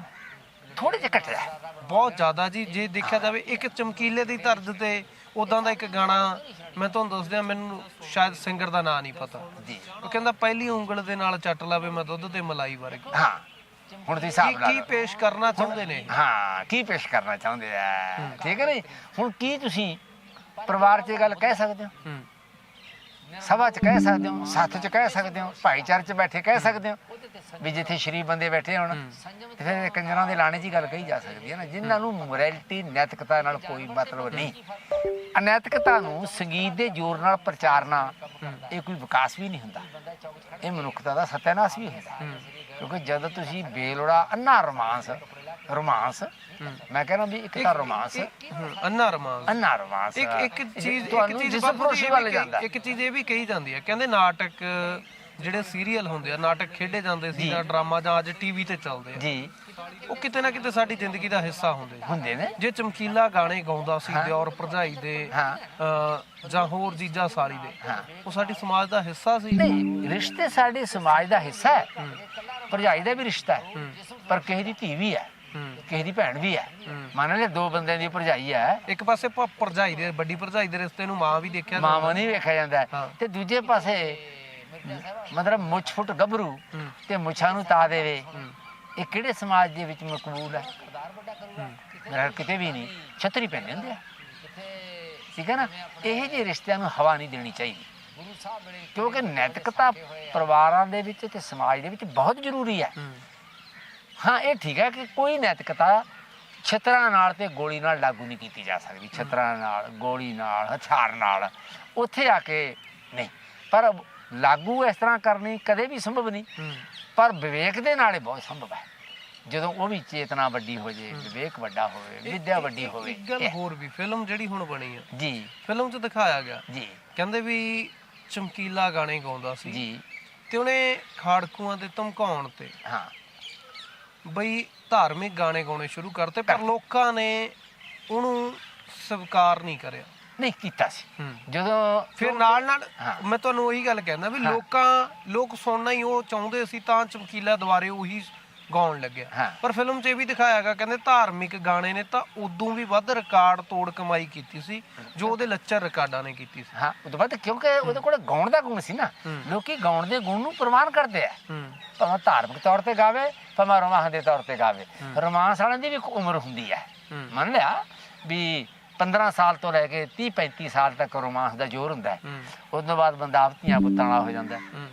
ਥੋੜੇ ਜਿਹਾ ਘਟਦਾ ਹੈ। ਬਹੁਤ ਜ਼ਿਆਦਾ ਜੀ। ਜੇ ਦੇਖਿਆ ਜਾਵੇ ਇੱਕ ਚਮਕੀਲੇ ਦੀ ਤਰਜ਼ ਤੇ ਉਦਾਂ ਦਾ ਇੱਕ ਗਾਣਾ ਮੈਂ ਤੁਹਾਨੂੰ ਦੱਸ ਦਿਆਂ ਮੈਨੂੰ ਸ਼ਾਇਦ ਸਿੰਗਰ ਦਾ ਨਾਂ ਨਹੀਂ ਪਤਾ। ਜੀ। ਉਹ ਕਹਿੰਦਾ ਪਹਿਲੀ ਉਂਗਲ ਦੇ ਨਾਲ ਚੱਟ ਲਾਵੇ ਮੈਂ ਦੁੱਧ ਤੇ ਮਲਾਈ ਵਰਗੀ। ਹਾਂ। ਹੁਣ ਤੁਸੀਂ ਹਿਸਾਬ ਕੀ ਲਾ ਕੀ ਲਓ। ਪੇਸ਼ ਕਰਨਾ ਚਾਹੁੰਦੇ ਨੇ ਹਾਂ ਕੀ ਪੇਸ਼ ਕਰਨਾ ਚਾਹੁੰਦੇ ਆ? ਠੀਕ ਹੈ ਨਹੀਂ ਹੁਣ ਕੀ ਤੁਸੀਂ ਪਰਿਵਾਰ 'ਚ ਇਹ ਗੱਲ ਕਹਿ ਸਕਦੇ ਹੋ? ਹੂੰ। ਸਭਾ 'ਚ ਕਹਿ ਸਕਦੇ ਹੋ, ਸੱਥ 'ਚ ਕਹਿ ਸਕਦੇ ਹੋ, ਭਾਈਚਾਰੇ 'ਚ ਬੈਠੇ ਕਹਿ ਸਕਦੇ ਹੋ, ਵੀ ਜਿੱਥੇ ਸ਼ਰੀਫ ਬੰਦੇ ਬੈਠੇ ਹੋਣ, ਤੇ ਫਿਰ ਕੰਜਰਾਂ ਦੇ ਲਾਣੇ 'ਚ ਗੱਲ ਕਹੀ ਜਾ ਸਕਦੀ ਹੈ ਨਾ, ਜਿਨ੍ਹਾਂ ਨੂੰ ਮੋਰੈਲਿਟੀ, ਨੈਤਿਕਤਾ ਨਾਲ ਕੋਈ ਮਤਲਬ ਨਹੀਂ। ਅਨੈਤਿਕਤਾ ਨੂੰ ਸੰਗੀਤ ਦੇ ਜ਼ੋਰ ਨਾਲ ਪ੍ਰਚਾਰਨਾ ਇਹ ਕੋਈ ਵਿਕਾਸ ਵੀ ਨਹੀਂ ਹੁੰਦਾ। ਇਹ ਮਨੁੱਖਤਾ ਦਾ ਸਤਿਆਨਾਸ਼ ਵੀ ਹੁੰਦਾ। ਕਿਉਂਕਿ ਜਦੋਂ ਤੁਸੀਂ ਬੇਲੋੜਾ ਅੰਨਾ ਰੋਮਾਂਸ ਰੋਮਾਂਸ ਮੈਂ ਕਹਿੰਦਾ ਵੀ ਇੱਕ ਤਾਂ ਰੋਮਾਂਸ। ਅੰਨਾ ਰਮਾਨ ਅੰਨਾ ਰੋਮਾਂਸ। ਇੱਕ ਇੱਕ ਚੀਜ਼ ਇੱਕ ਚੀਜ਼ ਜਿਸ ਇਹ ਵੱਲ ਜਾਂਦਾ। ਇੱਕ ਚੀਜ਼ ਇਹ ਵੀ ਕਹੀ ਜਾਂਦੀ ਹੈ ਕਹਿੰਦੇ ਨਾਟਕ ਜਿਹੜੇ ਸੀਰੀਅਲ ਹੁੰਦੇ ਆ ਨਾਟਕ ਖੇਡੇ ਜਾਂਦੇ ਸੀ ਜਾਂ। ਡਰਾਮਾ ਜਾਂ ਅੱਜ ਟੀਵੀ ਤੇ ਚੱਲਦੇ ਆ। ਜੀ। ਉਹ ਕਿਤੇ ਨਾ ਕਿਤੇ ਸਾਡੀ ਜ਼ਿੰਦਗੀ ਦਾ ਹਿੱਸਾ ਹੁੰਦੇ। ਹੁੰਦੇ ਨੇ। ਜੇ ਚਮਕੀਲਾ ਗਾਣੇ ਗਾਉਂਦਾ ਸੀ ਦਿਓਰ ਭਰਜਾਈ ਦੇ ਜਾਂ ਹੋਰ ਜੀਜਾ ਸਾਲੀ ਦੇ। ਉਹ ਸਾਡੀ ਸਮਾਜ ਦਾ ਹਿੱਸਾ ਸੀ। ਨਹੀਂ ਰਿਸ਼ਤੇ ਸਾਡੇ ਸਮਾਜ ਦਾ ਹਿੱਸਾ ਹੈ। ਭਰਜਾਈ ਦਾ ਵੀ ਰਿਸ਼ਤਾ ਹੈ ਪਰ ਕਿਸੇ ਦੀ ਧੀ ਵੀ ਹੈ। ਕਿਸੇ ਦੀ ਭੈਣ ਵੀ ਹੈ। ਮੰਨ ਲੈ ਦੋ ਬੰਦਿਆਂ ਦੀ ਭਰਜਾਈ ਹੈ। ਇੱਕ ਪਾਸੇ ਭਰਜਾਈ ਦੇ ਵੱਡੀ ਭਰਜਾਈ ਦੇ ਰਿਸ਼ਤੇ ਨੂੰ ਮਾਂ ਵੀ ਦੇਖਿਆ। ਮਾਵਾਂ ਨਹੀਂ ਵੇਖਿਆ ਜਾਂਦਾ। ਤੇ ਦੂਜੇ ਪਾਸੇ ਮਤਲਬ ਮੁੱਛ ਫੁੱਟ ਗੱਭਰੂ। ਤੇ ਮੁੱਛਾਂ ਨੂੰ ਤਾ ਦੇਵੇ। ਇਹ ਕਿਹੜੇ ਸਮਾਜ ਦੇ ਵਿੱਚ ਮਕਬੂਲ ਹੈ? ਮੇਰਾ ਕਿਤੇ ਵੀ ਨਹੀਂ। ਛਤਰੀ ਪਹਿਨੇ ਹੁੰਦੇ ਆ ਠੀਕ ਹੈ ਨਾ? ਇਹ ਜਿਹੇ ਰਿਸ਼ਤਿਆਂ ਨੂੰ ਹਵਾ ਨਹੀਂ ਦੇਣੀ ਚਾਹੀਦੀ। ਕਿਉਂਕਿ ਨੈਤਿਕਤਾ ਪਰਿਵਾਰਾਂ ਦੇ ਵਿੱਚ ਤੇ ਸਮਾਜ ਦੇ ਵਿੱਚ ਬਹੁਤ ਜ਼ਰੂਰੀ ਹੈ। ਹੂੰ। ਇਹ ਠੀਕ ਹੈ ਕਿ ਕੋਈ ਨੈਤਿਕਤਾ ਛਤਰਾਂ ਨਾਲ ਤੇ ਗੋਲੀ ਨਾਲ ਲਾਗੂ ਨਹੀਂ ਕੀਤੀ ਜਾ ਸਕਦੀ। ਛਤਰਾਂ ਨਾਲ ਗੋਲੀ ਨਾਲ ਹਥਿਆਰ ਨਾਲ ਉੱਥੇ ਆ ਕੇ ਨਹੀਂ। ਪਰ ਲਾਗੂ ਇਸ ਤਰ੍ਹਾਂ ਕਰਨੀ ਕਦੇ ਵੀ ਸੰਭਵ ਨਹੀਂ। ਪਰ ਵਿਵੇਕ ਦੇ ਨਾਲ ਇਹ ਬਹੁਤ ਸੰਭਵ ਹੈ। ਜਦੋਂ ਉਹ ਵੀ ਚੇਤਨਾ ਵੱਡੀ ਹੋ ਜੇ ਵਿਵੇਕ ਵੱਡਾ ਹੋਵੇ ਵਿਦਿਆ ਵੱਡੀ ਹੋਵੇ ਇੱਕ ਗੱਲ ਹੋਰ ਵੀ ਫਿਲਮ ਜਿਹੜੀ ਹੁਣ ਬਣੀ ਆ। ਜੀ। ਫਿਲਮ 'ਚ ਦਿਖਾਇਆ ਗਿਆ। ਜੀ। ਕਹਿੰਦੇ ਵੀ ਚਮਕੀਲਾ ਗਾਣੇ ਗਾਉਂਦਾ ਸੀ ਜੀ। ਤੇ ਉਹਨੇ ਖਾੜਕੂਆਂ ਤੇ ਧਮਕਾਉਣ ਤੇ ਹਾਂ। ਬਈ ਧਾਰਮਿਕ ਗਾਣੇ ਗਾਉਣੇ ਸ਼ੁਰੂ ਕਰਤੇ ਪਰ ਲੋਕਾਂ ਨੇ ਉਹਨੂੰ ਸਵੀਕਾਰ ਨਹੀਂ ਕਰਿਆ। ਨਹੀਂ ਕੀਤਾ ਸੀ। ਜਦੋਂ ਫਿਰ ਨਾਲ ਨਾਲ। ਮੈਂ ਤੁਹਾਨੂੰ ਉਹੀ ਗੱਲ ਕਹਿੰਦਾ ਵੀ ਲੋਕਾਂ ਲੋਕ ਸੁਣਨਾ ਹੀ ਉਹ ਚਾਹੁੰਦੇ ਸੀ ਤਾਂ ਚਮਕੀਲਾ ਦੁਆਰੇ ਉਹੀ ਗਾਉਣ ਲੱਗਿਆ। ਪਰ ਫਿਲਮ 'ਚ ਇਹ ਵੀ ਦਿਖਾਇਆਗਾ ਕਹਿੰਦੇ ਧਾਰਮਿਕ ਗਾਣੇ ਨੇ ਤਾਂ ਉਦੋਂ ਵੀ ਵੱਧ ਰਿਕਾਰਡ ਤੋੜ ਕਮਾਈ ਕੀਤੀ ਸੀ ਜੋ ਉਹਦੇ ਲੱਚਰ ਰਿਕਾਰਡਾਂ ਨੇ ਕੀਤੀ ਸੀ। ਹਾਂ ਉਦੋਂ ਬਾਅਦ ਕਿਉਂਕਿ ਉਹਦੇ ਕੋਲ ਗਾਉਣ ਦਾ ਗੁਣ ਸੀ ਨਾ। ਲੋਕੀ ਗਾਉਣ ਦੇ ਗੁਣ ਨੂੰ ਪ੍ਰਮਾਣ ਕਰਦੇ ਆ। ਭਾਵੇਂ ਧਾਰਮਿਕ ਤੌਰ ਤੇ ਗਾਵੇ ਭਾਵੇਂ ਰੋਮਾਂਸ ਦੇ ਤੌਰ ਤੇ ਗਾਵੇ। ਰੋਮਾਂਸ ਵਾਲਿਆਂ ਦੀ ਵੀ ਇੱਕ ਉਮਰ ਹੁੰਦੀ ਹੈ। ਮੰਨ ਲਿਆ ਵੀ 15 ਸਾਲ ਤੋਂ ਲੈ ਕੇ 30 35 ਸਾਲ ਤੱਕ ਰੋਮਾਂਸ ਦਾ ਜ਼ੋਰ ਹੁੰਦਾ ਹੈ। ਉਸ ਤੋਂ ਬਾਅਦ ਬੰਦਾ ਆਪ ਧੀਆਂ ਪੁੱਤਾਂ ਵਾਲਾ ਹੋ ਜਾਂਦਾ ਹੂੰ।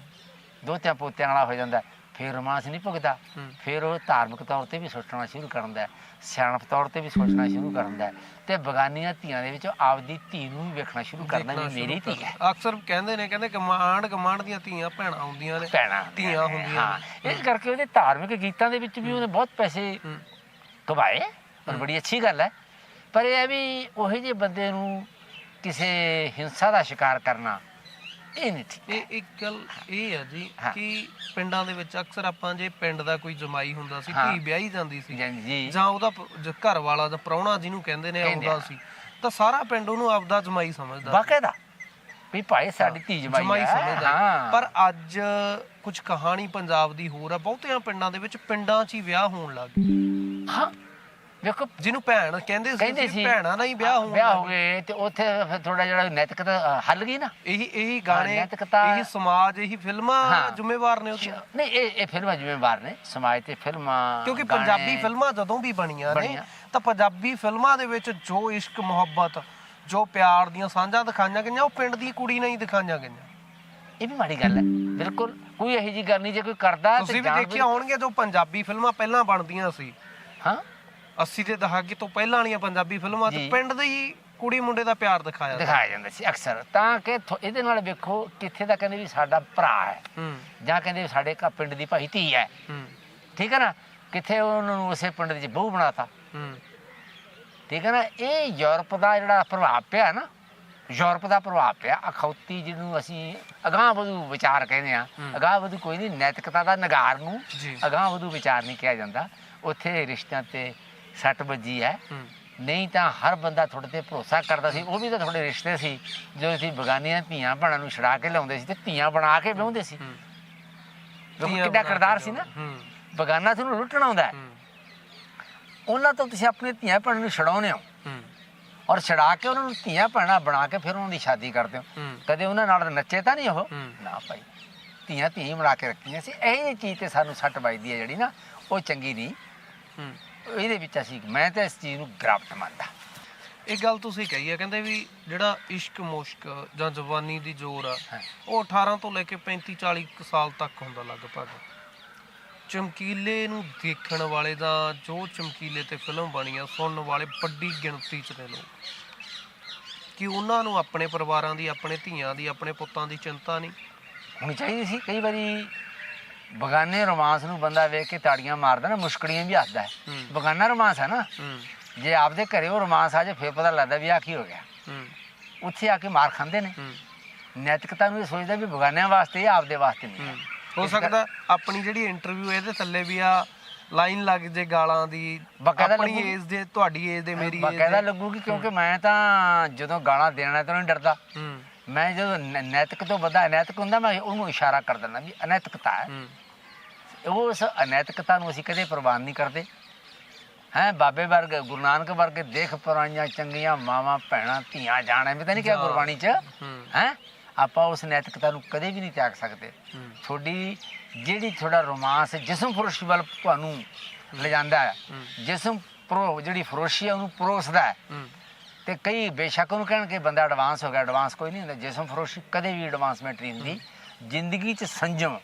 ਦੋਤਿਆਂ ਪੋਤਿਆਂ ਵਾਲਾ ਹੋ ਜਾਂਦਾ। ਫਿਰ ਰੋਮਾਂਸ ਨਹੀਂ ਭੁਗਦਾ। ਫਿਰ ਉਹ ਧਾਰਮਿਕ ਤੌਰ ਤੇ ਵੀ ਸੋਚਣਾ ਸ਼ੁਰੂ ਕਰਦਾ ਹੈ। ਸਿਆਣਪ ਤੌਰ ਤੇ ਵੀ ਸੋਚਣਾ ਸ਼ੁਰੂ ਕਰਦਾ ਹੈ। ਤੇ ਬਗਾਨੀਆਂ ਧੀਆਂ ਦੇ ਵਿੱਚ ਆਪਦੀ ਧੀ ਨੂੰ ਵੀ ਵੇਖਣਾ ਸ਼ੁਰੂ ਕਰਦਾ ਵੀ ਮੇਰੀ ਧੀ ਹੈ। ਅਕਸਰ ਕਹਿੰਦੇ ਨੇ ਕਹਿੰਦੇ ਕਮਾਂਡ ਕਮਾਂਡ ਦੀਆਂ ਧੀਆਂ ਭੈਣਾਂ ਹੁੰਦੀਆਂ ਨੇ। ਭੈਣਾਂ ਧੀਆਂ ਹੁੰਦੀਆਂ ਹਾਂ। ਇਸ ਕਰਕੇ ਉਹਦੇ ਧਾਰਮਿਕ ਗੀਤਾਂ ਦੇ ਵਿੱਚ ਵੀ ਉਹਨੇ ਬਹੁਤ ਪੈਸੇ। ਕਮਾਏ ਪਰ ਬੜੀ ਅੱਛੀ ਗੱਲ ਹੈ। ਪਰ ਇਹ ਵੀ ਉਹੇ ਜਿਹੇ ਬੰਦੇ ਨੂੰ ਕਿਸੇ ਹਿੰਸਾ ਦਾ ਸ਼ਿਕਾਰ ਕਰਨਾ ਇਹ ਨਹੀਂ ਠੀਕ। ਇਹ ਇੱਕ ਗੱਲ ਇਹ ਆ ਜੀ ਹਾਂ। ਕਿ ਪਿੰਡਾਂ ਦੇ ਵਿੱਚ ਅਕਸਰ ਆਪਾਂ ਜੇ ਪਿੰਡ ਦਾ ਕੋਈ ਜਮਾਈ ਹੁੰਦਾ ਸੀ ਹਾਂ। ਧੀ ਵਿਆਹੀ ਜਾਂਦੀ ਸੀ। ਜੀ ਜੀ। ਜਾਂ ਉਹਦਾ ਪ- ਜ- ਘਰ ਵਾਲਾ ਜਾਂ ਪ੍ਰਾਹੁਣਾ ਜਿਹਨੂੰ ਕਹਿੰਦੇ ਨੇ ਕਹਿੰਦੇ ਆਉਂਦਾ ਆ। ਸੀ ਤਾਂ ਸਾਰਾ ਪਿੰਡ ਉਹਨੂੰ ਆਪਦਾ ਜਮਾਈ ਸਮਝਦਾ ਬਾਕਾਇਦਾ ਵੀ ਭਾਈ ਸਾਡੀ ਧੀ ਜਮਾਈ ਸਮਝਦਾ ਹਾਂ। ਪਰ ਅੱਜ ਕੁਝ ਕਹਾਣੀ ਪੰਜਾਬ ਦੀ ਹੋਰ ਆ ਬਹੁਤਿਆਂ ਪਿੰਡਾਂ ਦੇ ਵਿੱਚ ਪਿੰਡਾਂ 'ਚ ਹੀ ਵਿਆਹ ਹੋਣ ਲੱਗ ਗਏ। ਹਾਂ ਵੇਖੋ ਜਿਹਨੂੰ ਭੈਣ ਕਹਿੰਦੇ ਕਹਿੰਦੇ ਸੀ ਭੈਣਾਂ ਨਾਲ ਹੀ ਵਿਆਹ ਹੋਣ ਵਿਆਹ ਹੋ ਗਏ ਤੇ ਉੱਥੇ ਫਿਰ ਥੋੜਾ ਜਿਹੜਾ ਨੈਤਿਕਤਾ ਹੱਲ ਗਈ ਨਾ? ਇਹੀ ਇਹੀ ਗਾਣੇ ਨੈਤਿਕਤਾ- ਇਹੀ ਸਮਾਜ ਇਹੀ ਫਿਲਮਾਂ। ਜ਼ਿੰਮੇਵਾਰ ਨੇ ਉਹਦੀਆਂ। ਨਹੀਂ ਇਹ ਇਹ ਫਿਲਮਾਂ ਜ਼ਿੰਮੇਵਾਰ ਨੇ ਸਮਾਜ ਤੇ ਫਿਲਮਾਂ ਕਿਉਂਕਿ ਪੰਜਾਬੀ ਫਿਲਮਾਂ ਜਦੋਂ ਵੀ ਬਣੀਆਂ ਨੇ। ਤਾਂ ਪੰਜਾਬੀ ਫਿਲਮਾਂ ਦੇ ਵਿੱਚ ਜੋ ਇਸ਼ਕ ਮੁਹੱਬਤ ਜੋ ਪਿਆਰ ਦੀਆਂ ਸਾਂਝਾਂ ਦਿਖਾਈਆਂ ਗਈਆਂ ਉਹ ਪਿੰਡ ਦੀ ਕੁੜੀ ਨਾਲ ਹੀ ਦਿਖਾਈਆਂ ਗਈਆਂ। ਇਹ ਵੀ ਮਾੜੀ ਗੱਲ ਹੈ। ਬਿਲਕੁਲ ਕੋਈ ਇਹੋ ਜੀ ਗੱਲ ਨਹੀਂ ਜੇ ਕੋਈ ਕਰਦਾ ਤੇ ਤੁਸੀਂ ਵੀ ਦੇਖਿਆ ਹੋਣਗੇ ਜੋ ਪੰਜਾਬੀ ਫਿਲਮਾਂ ਪਹਿਲਾਂ ਬਣਦੀਆਂ ਸੀ। ਹਾਂ। 80 ਦੇ ਦਹਾਕੇ ਤੋਂ ਪਹਿਲਾਂ ਵਾਲੀਆਂ ਪੰਜਾਬੀ ਫਿਲਮਾਂ 'ਚ ਜੀ। ਪਿੰਡ ਦੀ ਕੁੜੀ ਮੁੰਡੇ ਦਾ ਪਿਆਰ ਦਿਖਾਇਆ ਜਾਂਦਾ। ਦਿਖਾਇਆ ਜਾਂਦਾ ਸੀ ਅਕਸਰ। ਤਾਂ ਕਿ ਥੋ- ਇਹਦੇ ਨਾਲ ਵੇਖੋ ਕਿੱਥੇ ਦਾ ਕਹਿੰਦੇ ਵੀ ਸਾਡਾ ਭਰਾ ਹੈ। ਹੂੰ। ਜਾਂ ਕਹਿੰਦੇ ਵੀ ਸਾਡੇ ਘਰ ਪਿੰਡ ਦੀ ਭਾਈ ਧੀ ਹੈ। ਹੂੰ। ਠੀਕ ਹੈ ਨਾ? ਕਿੱਥੇ ਉਹਨਾਂ ਨੂੰ ਉਸੇ ਪਿੰਡ ਦੇ ਵਿੱਚ ਬਹੂ ਬਣਾਤਾ। ਹੂੰ। ਠੀਕ ਹੈ ਨਾ? ਇਹ ਯੂਰਪ ਦਾ ਜਿਹੜਾ ਪ੍ਰਭਾਵ ਪਿਆ ਨਾ ਯੂਰਪ ਦਾ ਪ੍ਰਭਾਵ ਪਿਆ। ਅਖੌਤੀ ਜਿਹਨੂੰ ਅਸੀਂ ਅਗਾਂਹ ਵਧੂ ਵਿਚਾਰ ਕਹਿੰਦੇ ਆ ਅਗਾਂਹ ਵਧੂ ਕੋਈ ਨਹੀਂ ਨੈਤਿਕਤਾ ਦਾ ਨਗਾਰ ਨੂੰ ਜੀ। ਅਗਾਂਹ ਵਧੂ ਵਿਚਾਰ ਨਹੀਂ ਕਿਹਾ ਜਾਂਦਾ। ਉੱਥੇ ਰਿਸ਼ਤਿਆਂ ਤੇ ਸੱਟ ਵੱਜੀ ਹੈ। ਨਹੀਂ ਤਾਂ ਹਰ ਬੰਦਾ ਤੁਹਾਡੇ ਤੇ ਭਰੋਸਾ ਕਰਦਾ ਸੀ। ਉਹ ਵੀ ਤਾਂ ਤੁਹਾਡੇ ਰਿਸ਼ਤੇ ਸੀ ਜੋ ਤੁਸੀਂ ਬਗਾਨੀਆਂ ਧੀਆਂ ਭੈਣਾਂ ਨੂੰ ਛੜਾ ਕੇ ਲਿਆਉਂਦੇ ਸੀ ਤੇ ਧੀਆਂ ਬਣਾ ਕੇ ਵਿਆਹੁੰਦੇ ਸੀ। ਧੀਆਂ ਕਿੱਡਾ ਕਿਰਦਾਰ ਸੀ ਨਾ। ਬਗਾਨਾ ਤੁਹਾਨੂੰ ਲੁੱਟਣਾ ਆਉਂਦਾ ਉਹਨਾਂ ਤੋਂ ਤੁਸੀਂ ਆਪਣੀ ਧੀਆਂ ਭੈਣਾਂ ਨੂੰ ਛਡਾਉਂਦੇ ਹੋ। ਔਰ ਛਡਾ ਕੇ ਉਹਨਾਂ ਨੂੰ ਧੀਆਂ ਭੈਣਾਂ ਬਣਾ ਕੇ ਫਿਰ ਉਹਨਾਂ ਦੀ ਸ਼ਾਦੀ ਕਰਦੇ ਹੋ। ਕਦੇ ਉਹਨਾਂ ਨਾਲ ਨੱਚੇ ਤਾਂ ਨਹੀਂ ਉਹ। ਨਾ ਭਾਈ। ਧੀਆਂ ਧੀ ਬਣਾ ਕੇ ਰੱਖੀਆਂ ਸੀ। ਇਹ ਚੀਜ਼ ਤੇ ਸਾਨੂੰ ਸੱਟ ਵੱਜਦੀ ਹੈ ਜਿਹੜੀ ਨਾ ਉਹ ਚੰਗੀ ਨਹੀਂ। ਇਹਦੇ ਵਿੱਚ ਅਸੀਂ ਮੈਂ ਤਾਂ ਇਸ ਚੀਜ਼ ਨੂੰ ਗ੍ਰਾਫਟ ਮੰਨਦਾ। ਇਹ ਗੱਲ ਤੁਸੀਂ ਕਹੀ ਹੈ ਕਹਿੰਦੇ ਵੀ ਜਿਹੜਾ ਇਸ਼ਕ ਮੁਸ਼ਕ ਜਾਂ ਜਵਾਨੀ ਦੀ ਜ਼ੋਰ ਆ। ਉਹ 18 ਤੋਂ ਲੈ ਕੇ 35 40 ਕੁ ਸਾਲ ਤੱਕ ਹੁੰਦਾ ਲਗਭਗ। ਚਮਕੀਲੇ ਨੂੰ ਦੇਖਣ ਵਾਲੇ ਦਾ ਜੋ ਚਮਕੀਲੇ ਤੇ ਫਿਲਮ ਬਣੀ ਆ ਸੁਣਨ ਵਾਲੇ ਵੱਡੀ ਗਿਣਤੀ ਚ ਨੇ ਲੋਕ। ਕਿ ਉਹਨਾਂ ਨੂੰ ਆਪਣੇ ਪਰਿਵਾਰਾਂ ਦੀ ਆਪਣੇ ਧੀਆਂ ਦੀ ਆਪਣੇ ਪੁੱਤਾਂ ਦੀ ਚਿੰਤਾ ਨਹੀਂ। ਹੋਣੀ ਚਾਹੀਦੀ ਸੀ ਕਈ ਵਾਰੀ ਬਗਾਨੇ ਰੋਮਾਂਸ ਨੂੰ ਬੰਦਾ ਵੇਖ ਕੇ ਤਾੜੀਆਂ ਮਾਰਦਾ ਨਾ ਮੁਸ਼ਕੜੀਆਂ ਵੀ ਹੱਸਦਾ ਹੈ। ਬਗਾਨਾ ਰੋਮਾਂਸ ਹੈ ਨਾ। ਜੇ ਆਪਦੇ ਘਰੇ ਉਹ ਰੋਮਾਂਸ ਆ ਜੇ ਫਿਰ ਪਤਾ ਲੱਗਦਾ ਵੀ ਆ ਕੀ ਹੋ ਗਿਆ। ਉੱਥੇ ਆ ਕੇ ਮਾਰ ਖਾਂਦੇ ਨੇ। ਨੈਤਿਕਤਾ ਨੂੰ ਇਹ ਸੋਚਦਾ ਵੀ ਬਗਾਨਿਆਂ ਵਾਸਤੇ ਆਪਦੇ ਵਾਸਤੇ ਨਹੀਂ ਹੈ। ਸਕਦਾ ਆਪਣੀ ਜਿਹੜੀ ਇੰਟਰਵਿਊ ਇਹਦੇ ਥੱਲੇ ਵੀ ਆ ਲਾਈਨ ਲੱਗ ਜੇ ਗਾਲਾਂ ਦੀ। ਆਪਣੀ। ਏਜ ਦੇ ਤੁਹਾਡੀ ਏਜ ਦੇ ਮੇਰੀ ਏਜ ਬਾਕਾਇਦਾ ਲੱਗੂਗੀ ਕਿਉਂਕਿ ਮੈਂ ਤਾਂ ਜਦੋਂ ਗਾਲਾਂ ਦੇਣਾ ਤਾਂ ਨਹੀਂ ਡਰਦਾ। ਮੈਂ ਜਦੋਂ ਨੈ- ਨੈਤਿਕ ਤੋਂ ਵੱਡਾ ਅਨੈਤਿਕ ਹੁੰਦਾ ਮੈਂ ਉਹਨੂੰ ਇਸ਼ਾਰਾ ਕਰ ਦਿੰਦਾ ਵੀ ਅਨੈਤਿਕਤਾ ਹੈ। ਹੂੰ। ਉਸ ਅਨੈਤਿਕਤਾ ਨੂੰ ਅਸੀਂ ਕਦੇ ਪ੍ਰਵਾਨ ਨਹੀਂ ਕਰਦੇ। ਹੈ ਬਾਬੇ ਵਰਗੇ ਗੁਰੂ ਨਾਨਕ ਵਰਗੇ ਦੇਖ ਪਰਾਈਆਂ ਚੰਗੀਆਂ ਮਾਵਾਂ ਭੈਣਾਂ ਧੀਆਂ ਜਾਣੇ ਤਾਂ ਨਹੀਂ ਕਿਹਾ। ਗੁਰਬਾਣੀ 'ਚ? ਹੂੰ। ਹੈ? ਆਪਾਂ ਉਸ ਨੈਤਿਕਤਾ ਨੂੰ ਕਦੇ ਵੀ ਨਹੀਂ ਤਿਆਗ ਸਕਦੇ। ਹੂੰ। ਤੁਹਾਡੀ ਜਿਹੜੀ ਤੁਹਾਡਾ ਰੋਮਾਂਸ ਜਿਸਮ ਫਰੋਸ਼ੀ ਵੱਲ ਤੁਹਾਨੂੰ ਲਿਜਾਂਦਾ ਹੈ ਹੂੰ। ਜਿਸਮ ਪ੍ਰੋ ਜਿਹੜੀ ਫਰੋਸ਼ੀ ਹੈ ਉਹਨੂੰ ਪਰੋਸਦਾ ਹੈ। ਹੂੰ। ਤੇ ਕਈ ਬੇਸ਼ੱਕ ਉਹਨੂੰ ਕਹਿਣ ਕਿ ਬੰਦਾ ਐਡਵਾਂਸ ਹੋ ਗਿਆ ਐਡਵਾਂਸ ਕੋਈ ਨਹੀਂ ਹੁੰਦਾ। ਜਿਸਮ ਫਰੋਸ਼ੀ ਕਦੇ ਵੀ ਐਡਵਾਂਸਮੈਂਟ ਨਹੀਂ ਹੁੰਦੀ। ਜ਼ਿੰਦਗੀ 'ਚ ਸੰਜਮ।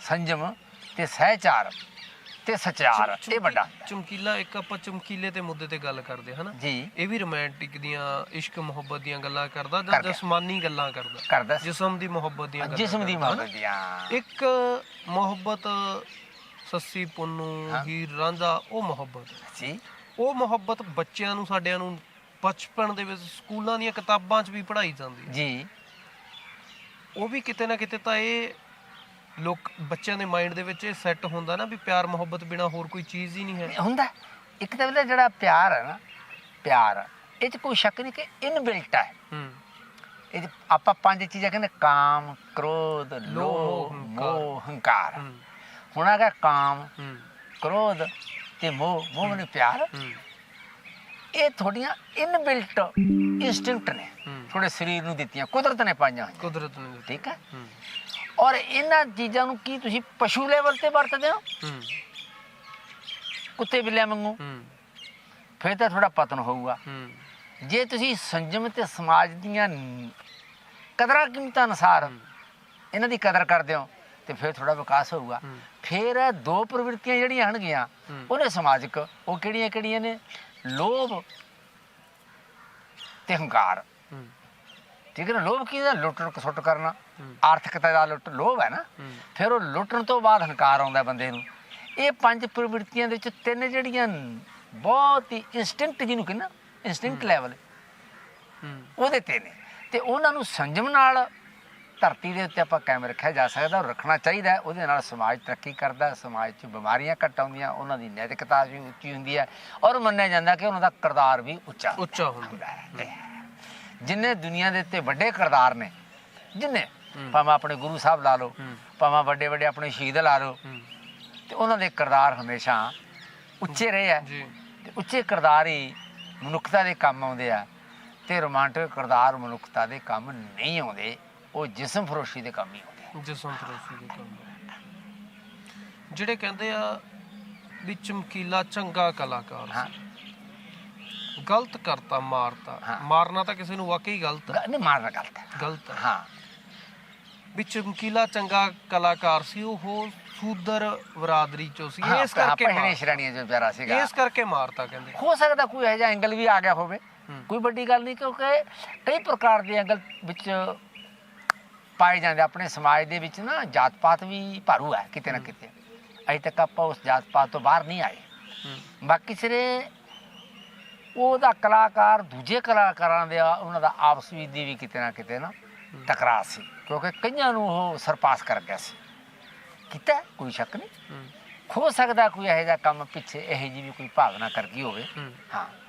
ਸੰਜਮ ਤੇ ਸਹਿਚਾਰ ਤੇ ਸਚਿਆਰ ਇਹ ਵੱਡਾ ਚਮਕੀਲਾ ਇੱਕ ਆਪਾਂ ਚਮਕੀਲੇ ਤੇ ਮੁੱਦੇ ਤੇ ਗੱਲ ਕਰਦੇ ਹਨਾ? ਜੀ। ਇਹ ਵੀ ਰੋਮਾਂਟਿਕ ਦੀਆਂ ਇਸ਼ਕ ਮੁਹੱਬਤ ਦੀਆਂ ਗੱਲਾਂ ਕਰਦਾ ਜਾਂ। ਜਸਮਾਨੀ ਗੱਲਾਂ ਕਰਦਾ। ਜਿਸਮ ਦੀ ਮੁਹੱਬਤ ਦੀਆਂ ਗੱਲਾਂ ਜਿਸਮ ਦੀ? ਮੁਹੱਬਤ ਦੀਆਂ। ਇੱਕ ਮੁਹੱਬਤ ਸੱਸੀ ਪੁੰਨੂ। ਹੀਰ ਰਾਂਝਾ ਉਹ ਮੁਹੱਬਤ। ਸੀ ਉਹ ਮੁਹੱਬਤ ਬੱਚਿਆਂ ਨੂੰ ਸਾਡਿਆਂ ਨੂੰ ਬਚਪਨ ਦੇ ਵਿੱਚ ਸਕੂਲਾਂ ਦੀਆਂ ਕਿਤਾਬਾਂ 'ਚ ਵੀ ਪੜ੍ਹਾਈ ਜਾਂਦੀ ਹੈ। ਜੀ। ਉਹ ਵੀ ਕਿਤੇ ਨਾ ਕਿਤੇ ਤਾਂ ਇਹ ਲੋਕ ਬੱਚਿਆਂ ਦੇ ਮਾਈਂਡ ਦੇ ਵਿੱਚ ਇਹ ਸੈੱਟ ਹੁੰਦਾ ਨਾ ਵੀ ਪਿਆਰ ਮੁਹੱਬਤ ਬਿਨਾ ਹੋਰ ਕੋਈ ਚੀਜ਼ ਹੀ ਨਹੀਂ ਹੈ। ਹੁੰਦਾ। ਇੱਕ ਤਾਂ ਉਹਦਾ ਜਿਹੜਾ ਪਿਆਰ ਹੈ ਨਾ ਪਿਆਰ ਇਹ 'ਚ ਕੋਈ ਸ਼ੱਕ ਨਹੀਂ ਕਿ ਇਨਬਿਲਟ ਹੈ। ਹੂੰ। ਇਹ ਆਪਾਂ ਪੰਜ ਚੀਜ਼ਾਂ ਕਹਿੰਦੇ ਕਾਮ ਕ੍ਰੋਧ ਲੋਭ ਮੋਹ ਹੰਕਾਰ। ਹੁਣ ਆ ਗਿਆ ਕਾਮ ਕ੍ਰੋਧ ਤੇ ਮੋਹ ਮੋਹ ਨੇ ਪਿਆਰ। ਇਹ ਤੁਹਾਡੀਆਂ ਇਨਬਿਲਟ ਇਨਸਟਿੰਕਟ ਨੇ। ਤੁਹਾਡੇ ਸਰੀਰ ਨੂੰ ਦਿੱਤੀਆਂ ਕੁਦਰਤ ਨੇ ਪਾਈਆਂ ਕੁਦਰਤ ਨੇ ਠੀਕ ਹੈ? ਔਰ ਇਹਨਾਂ ਚੀਜ਼ਾਂ ਨੂੰ ਕੀ ਤੁਸੀਂ ਪਸ਼ੂ ਲੈਵਲ ਤੇ ਵਰਤਦੇ ਹੋ? ਕੁੱਤੇ ਬਿੱਲਿਆਂ ਵਾਂਗੂ। ਫਿਰ ਤਾਂ ਥੋੜਾ ਪਤਨ ਹੋਊਗਾ। ਜੇ ਤੁਸੀਂ ਸੰਜਮ ਤੇ ਸਮਾਜ ਦੀਆਂ ਕਦਰਾਂ ਕੀਮਤਾਂ ਅਨੁਸਾਰ ਇਹਨਾਂ ਦੀ ਕਦਰ ਕਰਦੇ ਹੋ ਤੇ ਫਿਰ ਥੋੜਾ ਵਿਕਾਸ ਹੋਊਗਾ। ਹੂੰ। ਫਿਰ ਇਹ ਦੋ ਪ੍ਰਵਿਰਤੀਆਂ ਜਿਹੜੀਆਂ ਹਨਗੀਆਂ ਹੂੰ। ਉਹਨੇ ਸਮਾਜਿਕ ਉਹ ਕਿਹੜੀਆਂ ਕਿਹੜੀਆਂ ਨੇ? ਲੋਭ ਤੇ ਹੰਕਾਰ। ਹੂੰ। ਠੀਕ ਹੈ ਨਾ? ਲੋਭ ਕੀ ਦਾ ਲੁੱਟਣ ਕਸੁੱਟ ਕਰਨਾ। ਹੂੰ। ਆਰਥਿਕਤਾ ਦਾ ਲੁੱਟ ਲੋਭ ਹੈ ਨਾ? ਹੂੰ। ਫਿਰ ਉਹ ਲੁੱਟਣ ਤੋਂ ਬਾਅਦ ਹੰਕਾਰ ਆਉਂਦਾ ਬੰਦੇ ਨੂੰ। ਇਹ ਪੰਜ ਪ੍ਰਵਿਰਤੀਆਂ ਦੇ ਵਿੱਚ ਤਿੰਨ ਜਿਹੜੀਆਂ ਬਹੁਤ ਹੀ ਇਨਸਟਿੰਕਟ ਜਿਹਨੂੰ ਕਹਿੰਦਾ ਇਨਸਟਿੰਕਟ ਲੈਵਲ ਹੂੰ। ਉਹਦੇ ਤੇ ਨੇ। ਤੇ ਉਹਨਾਂ ਨੂੰ ਸੰਜਮ ਨਾਲ ਧਰਤੀ ਦੇ ਉੱਤੇ ਆਪਾਂ ਕਾਇਮ ਰੱਖਿਆ ਜਾ ਸਕਦਾ ਔਰ ਰੱਖਣਾ ਚਾਹੀਦਾ। ਉਹਦੇ ਨਾਲ ਸਮਾਜ ਤਰੱਕੀ ਕਰਦਾ ਸਮਾਜ 'ਚ ਬਿਮਾਰੀਆਂ ਘੱਟ ਆਉਂਦੀਆਂ ਉਹਨਾਂ ਦੀ ਨੈਤਿਕਤਾ ਵੀ ਉੱਚੀ ਹੁੰਦੀ ਹੈ ਔਰ ਮੰਨਿਆ ਜਾਂਦਾ ਕਿ ਉਹਨਾਂ ਦਾ ਕਿਰਦਾਰ ਵੀ ਉੱਚਾ ਉੱਚਾ ਹੁੰਦਾ ਹੈ। ਜਿੰਨੇ ਦੁਨੀਆ ਦੇ ਉੱਤੇ ਵੱਡੇ ਕਿਰਦਾਰ ਨੇ ਜਿੰਨੇ। ਭਾਵੇਂ ਆਪਣੇ ਗੁਰੂ ਸਾਹਿਬ ਲਾ ਲਓ ਭਾਵੇਂ ਵੱਡੇ ਵੱਡੇ ਆਪਣੇ ਸ਼ਹੀਦ ਲਾ ਲਓ ਤੇ ਉਹਨਾਂ ਦੇ ਕਿਰਦਾਰ ਹਮੇਸ਼ਾ ਉੱਚੇ ਰਹੇ ਆ ਤੇ ਉੱਚੇ ਕਿਰਦਾਰ ਹੀ ਮਨੁੱਖਤਾ ਦੇ ਕੰਮ ਆਉਂਦੇ ਆ ਤੇ ਰੋਮਾਂਟਿਕ ਕਿਰਦਾਰ ਮਨੁੱਖਤਾ ਦੇ ਕੰਮ ਨਹੀਂ ਆਉਂਦੇ। ਉਹ ਜਿਸਮ ਫਰੋਸ਼ੀ ਦੇ ਕੰਮ ਹੀ ਆਉਂਦੇ ਆ। ਜਿਸਮ ਫਰੋਸ਼ੀ ਦੇ ਕੰਮ ਜਿਹੜੇ ਕਹਿੰਦੇ ਆ ਵੀ ਚਮਕੀਲਾ ਚੰਗਾ ਕਲਾਕਾਰ ਹਾਂ। ਸੀ ਗਲਤ ਕਰਤਾ ਮਾਰਤਾ। ਹਾਂ। ਮਾਰਨਾ ਤਾਂ ਕਿਸੇ ਨੂੰ ਵਾਕਈ ਗਲਤ ਹੈ ਗ- ਨਹੀਂ ਮਾਰਨਾ ਗਲਤ ਹੈ ਗਲਤ ਹੈ ਹਾਂ। ਵੀ ਚਮਕੀਲਾ ਚੰਗਾ ਕਲਾਕਾਰ ਸੀ ਉਹ ਸੂਦਰ ਬਰਾਦਰੀ ਚੋਂ ਸੀ। ਹਾਂ, ਇਸ ਕਰਕੇ ਪਹਿਲੇ ਮਾਰ- ਸ਼੍ਰੇਣੀਆਂ ਜੋ ਪਿਆਰਾ ਸੀਗਾ। ਇਸ ਕਰਕੇ ਮਾਰਤਾ ਕਹਿੰਦੇ। ਹੋ ਸਕਦਾ ਕੋਈ ਇਹੋ ਜਿਹਾ ਐਂਗਲ ਵੀ ਆ ਗਿਆ ਹੋਵੇ। ਹੂੰ। ਕੋਈ ਵੱਡੀ ਗੱਲ ਨਹੀਂ ਕਿਉਂਕਿ ਕਈ ਪ੍ਰਕਾਰ ਦੇ ਐਂਗਲ ਵਿੱਚ ਪਾਏ ਜਾਂਦੇ ਆਪਣੇ ਸਮਾਜ ਦੇ ਵਿੱਚ ਨਾ ਜਾਤ ਪਾਤ ਵੀ ਭਾਰੂ ਹੈ ਕਿਤੇ ਨਾ ਕਿਤੇ। ਅਜੇ ਤੱਕ ਆਪਾਂ ਉਸ ਜਾਤ ਪਾਤ ਤੋਂ ਬਾਹਰ ਨਹੀਂ ਆਏ। ਬਾਕੀ ਸਿਰੇ ਉਹਦਾ ਕਲਾਕਾਰ ਦੂਜੇ ਕਲਾਕਾਰਾਂ ਦੇ ਉਹਨਾਂ ਦਾ ਆਪਸ ਵਿੱਚ ਦੀ ਵੀ ਕਿਤੇ ਨਾ ਕਿਤੇ ਨਾ ਟਕਰਾਅ ਸੀ। ਕਿਉਂਕਿ ਕਈਆਂ ਨੂੰ ਉਹ ਸਰਪਾਸ ਕਰ ਗਿਆ ਸੀ। ਕੀਤਾ ਕੋਈ ਸ਼ੱਕ ਨਹੀਂ। ਹੂੰ। ਸਕਦਾ ਕੋਈ ਇਹੋ ਜਿਹਾ ਕੰਮ ਪਿੱਛੇ ਇਹੋ ਜਿਹੀ ਵੀ ਕੋਈ ਭਾਵਨਾ ਕਰ ਗਈ ਹੋਵੇ। ਹਾਂ।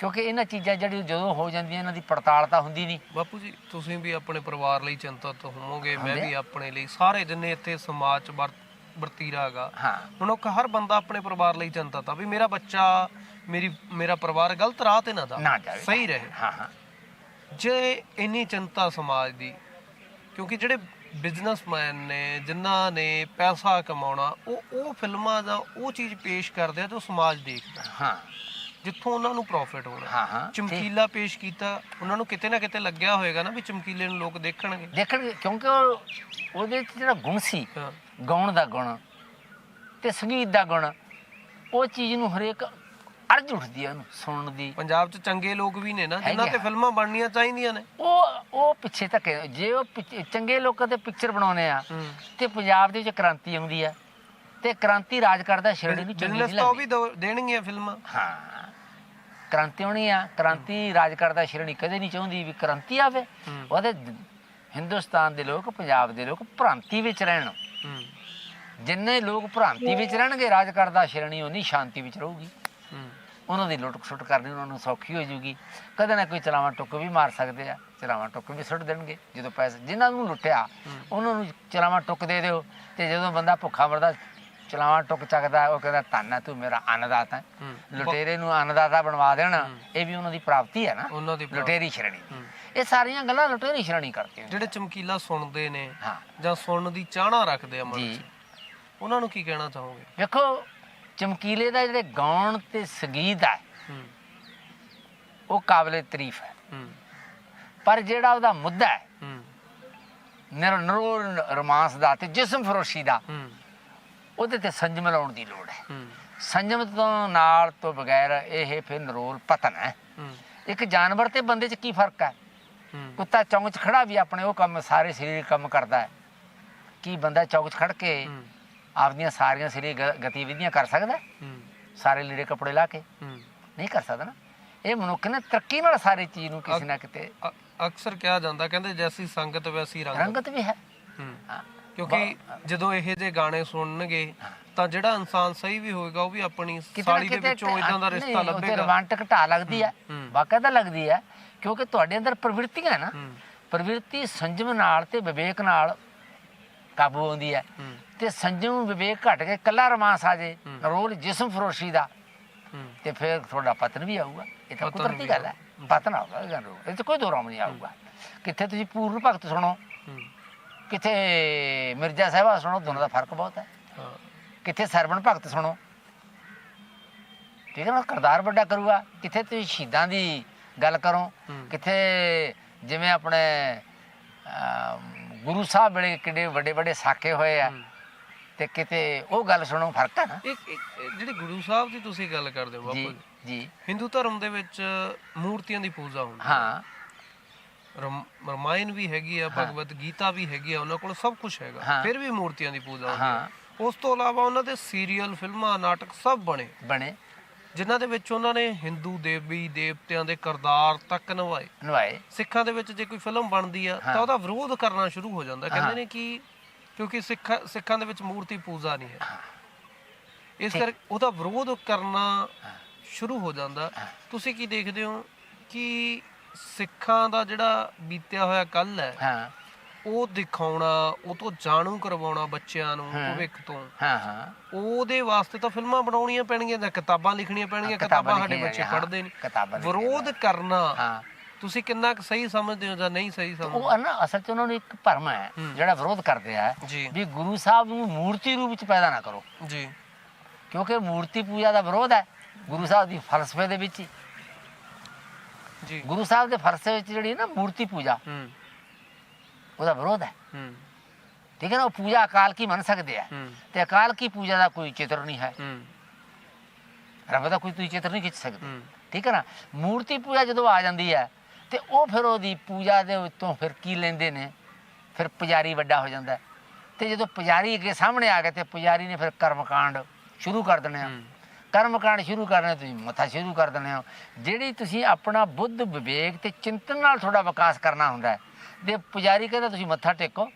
ਕਿਉਂਕਿ ਇਹਨਾਂ ਚੀਜ਼ਾਂ ਜਿਹੜੀ ਜਦੋਂ ਹੋ ਜਾਂਦੀਆਂ ਇਹਨਾਂ ਦੀ ਪੜਤਾਲ ਤਾਂ ਹੁੰਦੀ ਨਹੀਂ। ਬਾਪੂ ਜੀ ਤੁਸੀਂ ਵੀ ਆਪਣੇ ਪਰਿਵਾਰ ਲਈ ਚਿੰਤਤ ਹੋਵੋਗੇ ਮੈਂ। ਵੀ ਆਪਣੇ ਲਈ। ਸਾਰੇ ਜਿੰਨੇ ਇੱਥੇ ਸਮਾਜ ਚ ਵਰਤੀਰਾ ਹੈਗਾ ਉਹ ਹਰ ਬੰਦਾ ਆਪਣੇ ਪਰਿਵਾਰ ਲਈ ਚਿੰਤਤ ਆ ਵੀ ਮੇਰਾ ਬੱਚਾ ਮੇਰੀ ਮੇਰਾ ਪਰਿਵਾਰ ਗਲਤ ਰਾਹ ਤੇ ਨਾ ਦਾ ਨਾ ਜਾਵੇ। ਸਹੀ ਰਹੇ। ਹਾਂ ਹਾਂ। ਜੇ ਇੰਨੀ ਚਿੰਤਾ ਸਮਾਜ ਦੀ ਕਿਉਂਕਿ ਜਿਹੜੇ ਬਿਜ਼ਨਸਮੈਨ ਨੇ ਜਿਨ੍ਹਾਂ ਨੇ ਪੈਸਾ ਕਮਾਉਣਾ ਉਹ ਉਹ ਫਿਲਮਾਂ ਦਾ ਉਹ ਚੀਜ਼ ਪੇਸ਼ ਕਰਦੇ ਆ ਜੋ ਸਮਾਜ ਦੇਖਦਾ। ਹਾਂ। ਜਿੱਥੋਂ ਉਹਨਾਂ ਨੂੰ ਪ੍ਰੋਫਿਟ ਹੋਣਾ। ਹਾਂ ਹਾਂ ਚਮਕੀਲਾ ਪੇਸ਼ ਕੀਤਾ ਉਹਨਾਂ ਨੂੰ ਕਿਤੇ ਨਾ ਕਿਤੇ ਲੱਗਿਆ ਹੋਏਗਾ ਨਾ ਵੀ ਚਮਕੀਲੇ ਨੂੰ ਲੋਕ ਦੇਖਣਗੇ। ਦੇਖਣ ਕਿਉਂਕਿ ਉਹ ਉਹਦੇ 'ਚ ਜਿਹੜਾ ਗੁਣ ਸੀ ਗਾਉਣ ਦਾ ਗੁਣ ਤੇ ਸੰਗੀਤ ਦਾ ਗੁਣ ਉਹ ਚੀਜ਼ ਨੂੰ ਹਰੇਕ ਅਰਜ ਉੱਠਦੀ ਹੈ ਉਹਨੂੰ ਸੁਣਨ ਦੀ। ਪੰਜਾਬ 'ਚ ਚੰਗੇ ਲੋਕ ਵੀ ਨੇ ਨਾ ਜਿਨ੍ਹਾਂ ਤੇ ਆ। ਫਿਲਮਾਂ ਬਣਨੀਆਂ ਚਾਹੀਦੀਆਂ ਨੇ। ਉਹ ਉਹ ਪਿੱਛੇ ਧੱਕੇ ਜੇ ਉਹ ਚੰਗੇ ਲੋਕਾਂ ਤੇ ਪਿਕਚਰ ਬਣਾਉਨੇ ਆ ਤੇ ਪੰਜਾਬ ਦੇ ਵਿੱਚ ਕ੍ਰਾਂਤੀ ਆਉਂਦੀ ਆ ਤੇ ਕ੍ਰਾਂਤੀ ਰਾਜ ਕਰਦਾ ਸ਼ਰਣੀ ਨੂੰ ਚੰਗੀ ਬਿਜ਼ਨਸ ਨਹੀਂ ਤਾਂ ਉਹ ਲੱਗਦੀ। ਵੀ ਦੇਣਗੀਆਂ ਫਿਲਮਾਂ। ਹਾਂ। ਕ੍ਰਾਂਤੀ ਹੋਣੀ ਆ ਕ੍ਰਾਂਤੀ ਰਾਜ ਕਰਦਾ ਸ਼੍ਰੇਣੀ ਕਦੇ ਨਹੀਂ ਚਾਹੁੰਦੀ ਵੀ ਕ੍ਰਾਂਤੀ ਆਵੇ। ਉਹਦੇ ਹਿੰਦੁਸਤਾਨ ਦੇ ਲੋਕ ਪੰਜਾਬ ਦੇ ਲੋਕ ਭ੍ਰਾਂਤੀ ਵਿੱਚ ਰਹਿਣ। ਜਿੰਨੇ ਲੋਕ ਭ੍ਰਾਂਤੀ ਵਿੱਚ ਰਹਿਣਗੇ ਰਾਜ ਕਰਦਾ ਸ਼੍ਰੇਣੀ ਉਨੀ ਸ਼ਾਂਤੀ ਵਿੱਚ ਰਹੂਗੀ। ਉਹਨਾਂ ਦੀ ਲੁੱਟ ਖਸੁੱਟ ਕਰਨੀ ਉਹਨਾਂ ਨੂੰ ਸੌਖੀ ਹੋ ਜੂਗੀ ਕਦੇ ਨਾ ਕੋਈ ਚਲਾਵਾਂ ਟੁੱਕ ਵੀ ਮਾਰ ਸਕਦੇ ਆ ਚਲਾਵਾਂ ਟੁੱਕ ਵੀ ਸੁੱਟ ਦੇਣਗੇ ਜਦੋਂ ਪੈਸੇ ਜਿਨ੍ਹਾਂ ਨੂੰ ਲੁੱਟਿਆ ਉਹਨਾਂ ਨੂੰ ਚਲਾਵਾਂ ਟੁੱਕ ਦੇ ਦਿਓ ਤੇ ਜਦੋਂ ਬੰਦਾ ਭੁੱਖਾ ਮਰਦਾ ਚਲਾਵਾਂ ਟੁੱਕ ਚੱਕਦਾ ਉਹ ਕਹਿੰਦਾ ਧੰਨ ਹੈ ਤੂੰ ਮੇਰਾ ਅੰਨਦਾਤਾ ਹੈ। ਲੁਟੇਰੇ ਨੂੰ ਅੰਨਦਾਤਾ ਬਣਵਾ ਦੇਣਾ ਇਹ ਵੀ ਉਹਨਾਂ ਦੀ ਪ੍ਰਾਪਤੀ ਹੈ ਨਾ। ਉਹਨਾਂ ਦੀ ਪ੍ਰਾਪਤੀ। ਲੁਟੇਰੀ ਸ਼੍ਰੇਣੀ। ਇਹ ਸਾਰੀਆਂ ਗੱਲਾਂ ਲੁਟੇਰੀ ਸ਼੍ਰੇਣੀ ਕਰਦੀਆਂ ਜਿਹੜੇ ਚਮਕੀਲਾ ਸੁਣਦੇ ਨੇ ਹਾਂ। ਜਾਂ ਸੁਣਨ ਦੀ ਚਾਹਨਾ ਰੱਖਦੇ ਆ ਮਨ ਜੀ। 'ਚ ਉਹਨਾਂ ਨੂੰ ਕੀ ਕਹਿਣਾ ਚਾਹੋਗੇ? ਵੇਖੋ ਚਮਕੀਲੇ ਦਾ ਜਿਹੜੇ ਗਾਉਣ ਤੇ ਸੰਗੀਤ ਹੈ ਹੂੰ। ਉਹ ਕਾਬਲੇ ਤਾਰੀਫ ਹੈ। ਹੂੰ। ਪਰ ਜਿਹੜਾ ਉਹਦਾ ਮੁੱਦਾ ਹੈ ਹੂੰ। ਨਿਰ ਨਿਰੋਲ ਰੋਮਾਂਸ ਦਾ ਤੇ ਜਿਸਮ ਫਰੋਸ਼ੀ ਦਾ ਹੂੰ। ਉਹਦੇ ਤੇ ਸੰਜਮ ਲਾਉਣ ਦੀ ਲੋੜ ਹੈ। ਸੰਜਮ ਤੋਂ ਨਾਲ ਤੋਂ ਬਗੈਰ ਇਹ ਫਿਰ ਨਿਰੋਲ ਪਤਨ ਹੈ। ਇੱਕ ਜਾਨਵਰ ਤੇ ਬੰਦੇ 'ਚ ਕੀ ਫ਼ਰਕ ਹੈ? ਕੁੱਤਾ ਚੌਂਕ 'ਚ ਖੜਾ ਵੀ ਆਪਣੇ ਉਹ ਕੰਮ ਸਾਰੇ ਸਰੀਰ ਕੰਮ ਕਰਦਾ ਹੈ। ਕੀ ਬੰਦਾ ਚੌਂਕ 'ਚ ਖੜ ਕੇ ਹੂੰ। ਆਪਦੀਆਂ ਸਾਰੀਆਂ ਸਰੀਰ ਗਤੀਵਿਧੀਆਂ ਕਰ ਸਕਦਾ ਸਾਰੇ ਲੀੜੇ ਕੱਪੜੇ ਲਾ ਕੇ? ਨਹੀਂ ਕਰ ਸਕਦਾ ਨਾ। ਇਹ ਮਨੁੱਖ ਨੇ ਤਰੱਕੀ ਨਾਲ ਸਾਰੀ ਚੀਜ਼ ਨੂੰ ਕਿਸੇ ਨਾ ਕਿਤੇ ਅਕਸਰ ਕਿਹਾ ਜਾਂਦਾ ਕਹਿੰਦੇ ਜੈਸੀ ਸੰਗਤ ਵੈਸੀ ਰੰਗ। ਰੰਗਤ ਵੀ ਹਾਂ। ਕਿਉਂਕਿ ਜਦੋਂ ਇਹੋ ਜਿਹੇ ਗਾਣੇ ਸੁਣਨਗੇ ਤਾਂ ਜਿਹੜਾ ਇਨਸਾਨ ਸਹੀ ਵੀ ਹੋਏਗਾ ਉਹ ਵੀ ਆਪਣੀ ਸਾਲੀ ਦੇ ਵਿੱਚੋਂ ਇਦਾਂ ਦਾ ਰਿਸ਼ਤਾ ਲੱਭੇਗਾ। ਰੋਮਾਂਟਿਕ ਢਾਹ ਲੱਗਦੀ ਹੈ। ਵਾਕਿਆ ਲੱਗਦੀ ਹੈ ਕਿਉਂਕਿ ਤੁਹਾਡੇ ਅੰਦਰ ਪ੍ਰਵਿਰਤੀਆਂ ਹੈ। ਨਾ ਪ੍ਰਵਿਰਤੀ ਸੰਜਮ ਨਾਲ ਤੇ ਵਿਵੇਕ ਨਾਲ ਕਾਬੂ ਆਉਂਦੀ ਹੈ। ਤੇ ਸੰਜਮ ਵਿਵੇਕ ਘਟ ਕੇ ਕੱਲਾ ਰਮਾਸ ਆ ਜੇ। ਰੋਲ ਜਿਸਮ ਫਰੋਸ਼ੀ ਦਾ ਤੇ ਫਿਰ ਤੁਹਾਡਾ ਪਤਨ ਵੀ ਆਊਗਾ। ਇਹ ਤਾਂ ਕੁਦਰਤੀ ਗੱਲ ਹੈ ਪਤਨ ਆਊਗਾ ਇਹ ਕੋਈ ਦੋਰਾਮ ਨਹੀਂ ਆਊਗਾ। ਕਿੱਥੇ ਤੁਸੀਂ ਪੂਰਨ ਭਗਤ ਸੁਣੋ। ਕਿੱਥੇ ਮਿਰਜ਼ਾ ਸਾਹਿਬਾ ਸੁਣੋ ਦੋਨਾਂ ਦਾ ਫ਼ਰਕ ਬਹੁਤ ਹੈ। ਕਿੱਥੇ ਸਰਵਣ ਭਗਤ ਸੁਣੋ ਠੀਕ ਹੈ ਨਾ ਕਰਤਾਰ ਵੱਡਾ ਕਰੂਗਾ। ਕਿੱਥੇ ਤੁਸੀਂ ਸ਼ਹੀਦਾਂ ਦੀ ਗੱਲ ਕਰੋ। ਕਿੱਥੇ ਜਿਵੇਂ ਆਪਣੇ ਗੁਰੂ ਸਾਹਿਬ ਵੇਲੇ ਕਿੱਡੇ ਵੱਡੇ ਵੱਡੇ ਸਾਕੇ ਹੋਏ ਆ। ਤੇ ਕਿਤੇ ਉਹ ਗੱਲ ਸੁਣੋ ਫ਼ਰਕ ਹੈ ਨਾ। ਜਿਹੜੀ ਗੁਰੂ ਸਾਹਿਬ ਦੀ ਤੁਸੀਂ ਗੱਲ ਕਰਦੇ ਹੋ ਬਾਪੂ ਜੀ। ਹਿੰਦੂ ਧਰਮ ਦੇ ਵਿੱਚ ਮੂਰਤੀਆਂ ਦੀ ਪੂਜਾ ਹੁੰਦੀ ਹੈ। ਹਾਂ। ਰਮਾਇਣ ਵੀ ਹੈਗੀ ਆ ਭਗਵਤ ਗੀਤਾ ਵੀ ਹੈਗੀ ਆ ਉਹਨਾਂ ਕੋਲ ਸਭ ਕੁਝ ਹੈਗਾ। ਫਿਰ ਵੀ ਮੂਰਤੀਆਂ ਦੀ ਪੂਜਾ ਹੁੰਦੀ ਹਾਂ। ਉਸ ਤੋਂ ਇਲਾਵਾ ਉਹਨਾਂ ਦੇ ਸੀਰੀਅਲ ਫਿਲਮਾਂ ਨਾਟਕ ਸਭ ਬਣੇ ਬਣੇ ਜਿਨ੍ਹਾਂ ਦੇ ਵਿੱਚ ਉਹਨਾਂ ਨੇ ਹਿੰਦੂ ਦੇਵੀ ਦੇਵਤਿਆਂ ਦੇ ਕਿਰਦਾਰ ਤੱਕ ਨਿਭਾਏ ਨਵਾਏ ਸਿੱਖਾਂ ਦੇ ਵਿੱਚ ਜੇ ਕੋਈ ਫਿਲਮ ਬਣਦੀ ਆ। ਤਾਂ ਉਹਦਾ ਵਿਰੋਧ ਕਰਨਾ ਸ਼ੁਰੂ ਹੋ ਜਾਂਦਾ। ਕਹਿੰਦੇ ਨੇ ਕਿ ਕਿਉਂਕਿ ਸਿੱਖ ਸਿੱਖਾਂ ਦੇ ਵਿੱਚ ਮੂਰਤੀ ਪੂਜਾ ਨਹੀਂ ਹੈ ਇਸ। ਕਰਕੇ ਉਹਦਾ ਵਿਰੋਧ ਕਰਨਾ ਸ਼ੁਰੂ ਹੋ ਜਾਂਦਾ। ਤੁਸੀਂ ਕੀ ਦੇਖਦੇ ਹੋ ਕਿ ਸਿੱਖਾਂ ਦਾ ਜਿਹੜਾ ਬੀਤਿਆ ਹੋਇਆ ਕੱਲ ਹੈ ਹਾਂ। ਉਹ ਦਿਖਾਉਣਾ ਉਹ ਤੋਂ ਜਾਣੂ ਕਰਵਾਉਣਾ ਬੱਚਿਆਂ ਨੂੰ। ਭਵਿੱਖ ਤੋਂ। ਹਾਂ ਹਾਂ। ਉਹਦੇ ਵਾਸਤੇ ਤਾਂ ਫਿਲਮਾਂ ਬਣਾਉਣੀਆਂ ਪੈਣਗੀਆਂ ਜਾਂ ਕਿਤਾਬਾਂ ਲਿਖਣੀਆਂ ਪੈਣਗੀਆਂ ਕਿਤਾਬਾਂ ਸਾਡੇ ਬੱਚੇ ਪੜ੍ਹਦੇ ਨਹੀਂ ਵਿਰੋਧ ਕਰਨਾ ਹਾਂ। ਤੁਸੀਂ ਕਿੰਨਾ ਕੁ ਸਹੀ ਸਮਝਦੇ ਹੋ ਜਾਂ ਨਹੀਂ ਸਹੀ ਸਮਝਦੇ? ਉਹ ਨਾ ਅਸਲ 'ਚ ਉਹਨਾਂ ਨੂੰ ਇੱਕ ਭਰਮ ਹੈ। ਜਿਹੜਾ ਵਿਰੋਧ ਕਰਦੇ ਆ ਵੀ ਗੁਰੂ ਸਾਹਿਬ ਨੂੰ ਮੂਰਤੀ ਰੂਪ ਵਿੱਚ ਪੈਦਾ ਨਾ ਕਰੋ। ਜੀ। ਕਿਉਂਕਿ ਮੂਰਤੀ ਪੂਜਾ ਦਾ ਵਿਰੋਧ ਹੈ ਗੁਰੂ ਸਾਹਿਬ ਦੀ ਫਲਸਫੇ ਦੇ ਵਿੱਚ ਹੀ। ਜੀ। ਗੁਰੂ ਸਾਹਿਬ ਦੇ ਫਲਸਫੇ ਵਿੱਚ ਜਿਹੜੀ ਨਾ ਮੂਰਤੀ ਪੂਜਾ ਹੂੰ। ਉਹਦਾ ਵਿਰੋਧ ਹੈ। ਹੂੰ। ਠੀਕ ਹੈ ਨਾ ਉਹ ਪੂਜਾ ਅਕਾਲ ਕੀ ਮੰਨ ਸਕਦੇ ਆ। ਤੇ ਅਕਾਲ ਕੀ ਪੂਜਾ ਦਾ ਕੋਈ ਚਿੱਤਰ ਨਹੀਂ ਹੈ। ਹੂੰ। ਰੱਬ ਦਾ ਕੋਈ ਤੁਸੀਂ ਚਿੱਤਰ ਨਹੀਂ ਖਿੱਚ ਸਕਦੇ। ਠੀਕ ਹੈ ਨਾ ਮੂਰਤੀ ਪੂਜਾ ਜਦੋਂ ਆ ਜਾਂਦੀ ਹੈ ਤੇ ਉਹ ਫਿਰ ਉਹਦੀ ਪੂਜਾ ਦੇ ਉੱਤੋਂ ਫਿਰ ਕੀ ਲੈਂਦੇ ਨੇ? ਫਿਰ ਪੁਜਾਰੀ ਵੱਡਾ ਹੋ ਜਾਂਦਾ। ਤੇ ਜਦੋਂ ਪੁਜਾਰੀ ਅੱਗੇ ਸਾਹਮਣੇ ਆ ਗਏ ਤੇ ਪੁਜਾਰੀ ਨੇ ਫਿਰ ਕਰਮਕਾਂਡ ਸ਼ੁਰੂ ਕਰ ਦੇਣੇ ਆ। ਕਰਮਕਾਂਡ ਸ਼ੁਰੂ ਕਰਨੇ ਤੁਸੀਂ ਮੱਥਾ ਸ਼ੁਰੂ ਕਰ ਦਿੰਦੇ ਹੋ। ਜਿਹੜੀ ਤੁਸੀਂ ਆਪਣਾ ਬੁੱਧ ਵਿਵੇਕ ਤੇ ਚਿੰਤਨ ਨਾਲ ਥੋੜਾ ਵਿਕਾਸ ਕਰਨਾ ਹੁੰਦਾ ਹੈ ਤੇ ਪੁਜਾਰੀ ਕਹਿੰਦਾ ਤੁਸੀਂ ਮੱਥਾ ਟੇਕੋ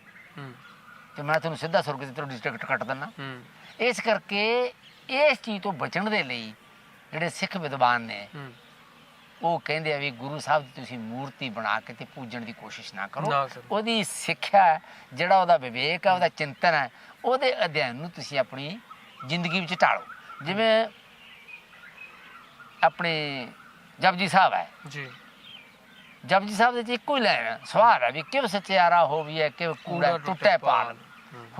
ਤੇ ਮੈਂ ਤੁਹਾਨੂੰ ਸਿੱਧਾ ਸੁਰਗ ਦੀ ਤੁਹਾਡੀ ਟਿਕਟ ਕੱਟ ਦਿੰਦਾ। ਇਸ ਕਰਕੇ ਇਸ ਚੀਜ਼ ਤੋਂ ਬਚਣ ਦੇ ਲਈ ਜਿਹੜੇ ਸਿੱਖ ਵਿਦਵਾਨ ਨੇ ਉਹ ਕਹਿੰਦੇ ਆ ਵੀ ਗੁਰੂ ਸਾਹਿਬ ਦੀ ਤੁਸੀਂ ਮੂਰਤੀ ਬਣਾ ਕੇ ਤੇ ਪੂਜਣ ਦੀ ਕੋਸ਼ਿਸ਼ ਨਾ ਕਰੋ। ਉਹਦੀ ਸਿੱਖਿਆ ਜਿਹੜਾ ਉਹਦਾ ਵਿਵੇਕ ਹੈ ਉਹਦਾ ਚਿੰਤਨ ਹੈ ਉਹਦੇ ਅਧਿਐਨ ਨੂੰ ਤੁਸੀਂ ਆਪਣੀ ਜ਼ਿੰਦਗੀ ਵਿੱਚ ਢਾਲੋ। ਜਿਵੇਂ ਆਪਣੇ ਜਪਜੀ ਸਾਹਿਬ ਹੈ। ਜੀ। ਜਪਜੀ ਸਾਹਿਬ ਦੇ ਵਿੱਚ ਇੱਕੋ ਹੀ ਲੈਣ ਹੈ, ਸਵਾਲ ਹੈ ਵੀ ਕਿਉਂ ਸੱਚਿਆਰਾ ਹੋਵੀਏ ਕਿ ਕੂੜਾ ਟੁੱਟੇ ਪਾਲ।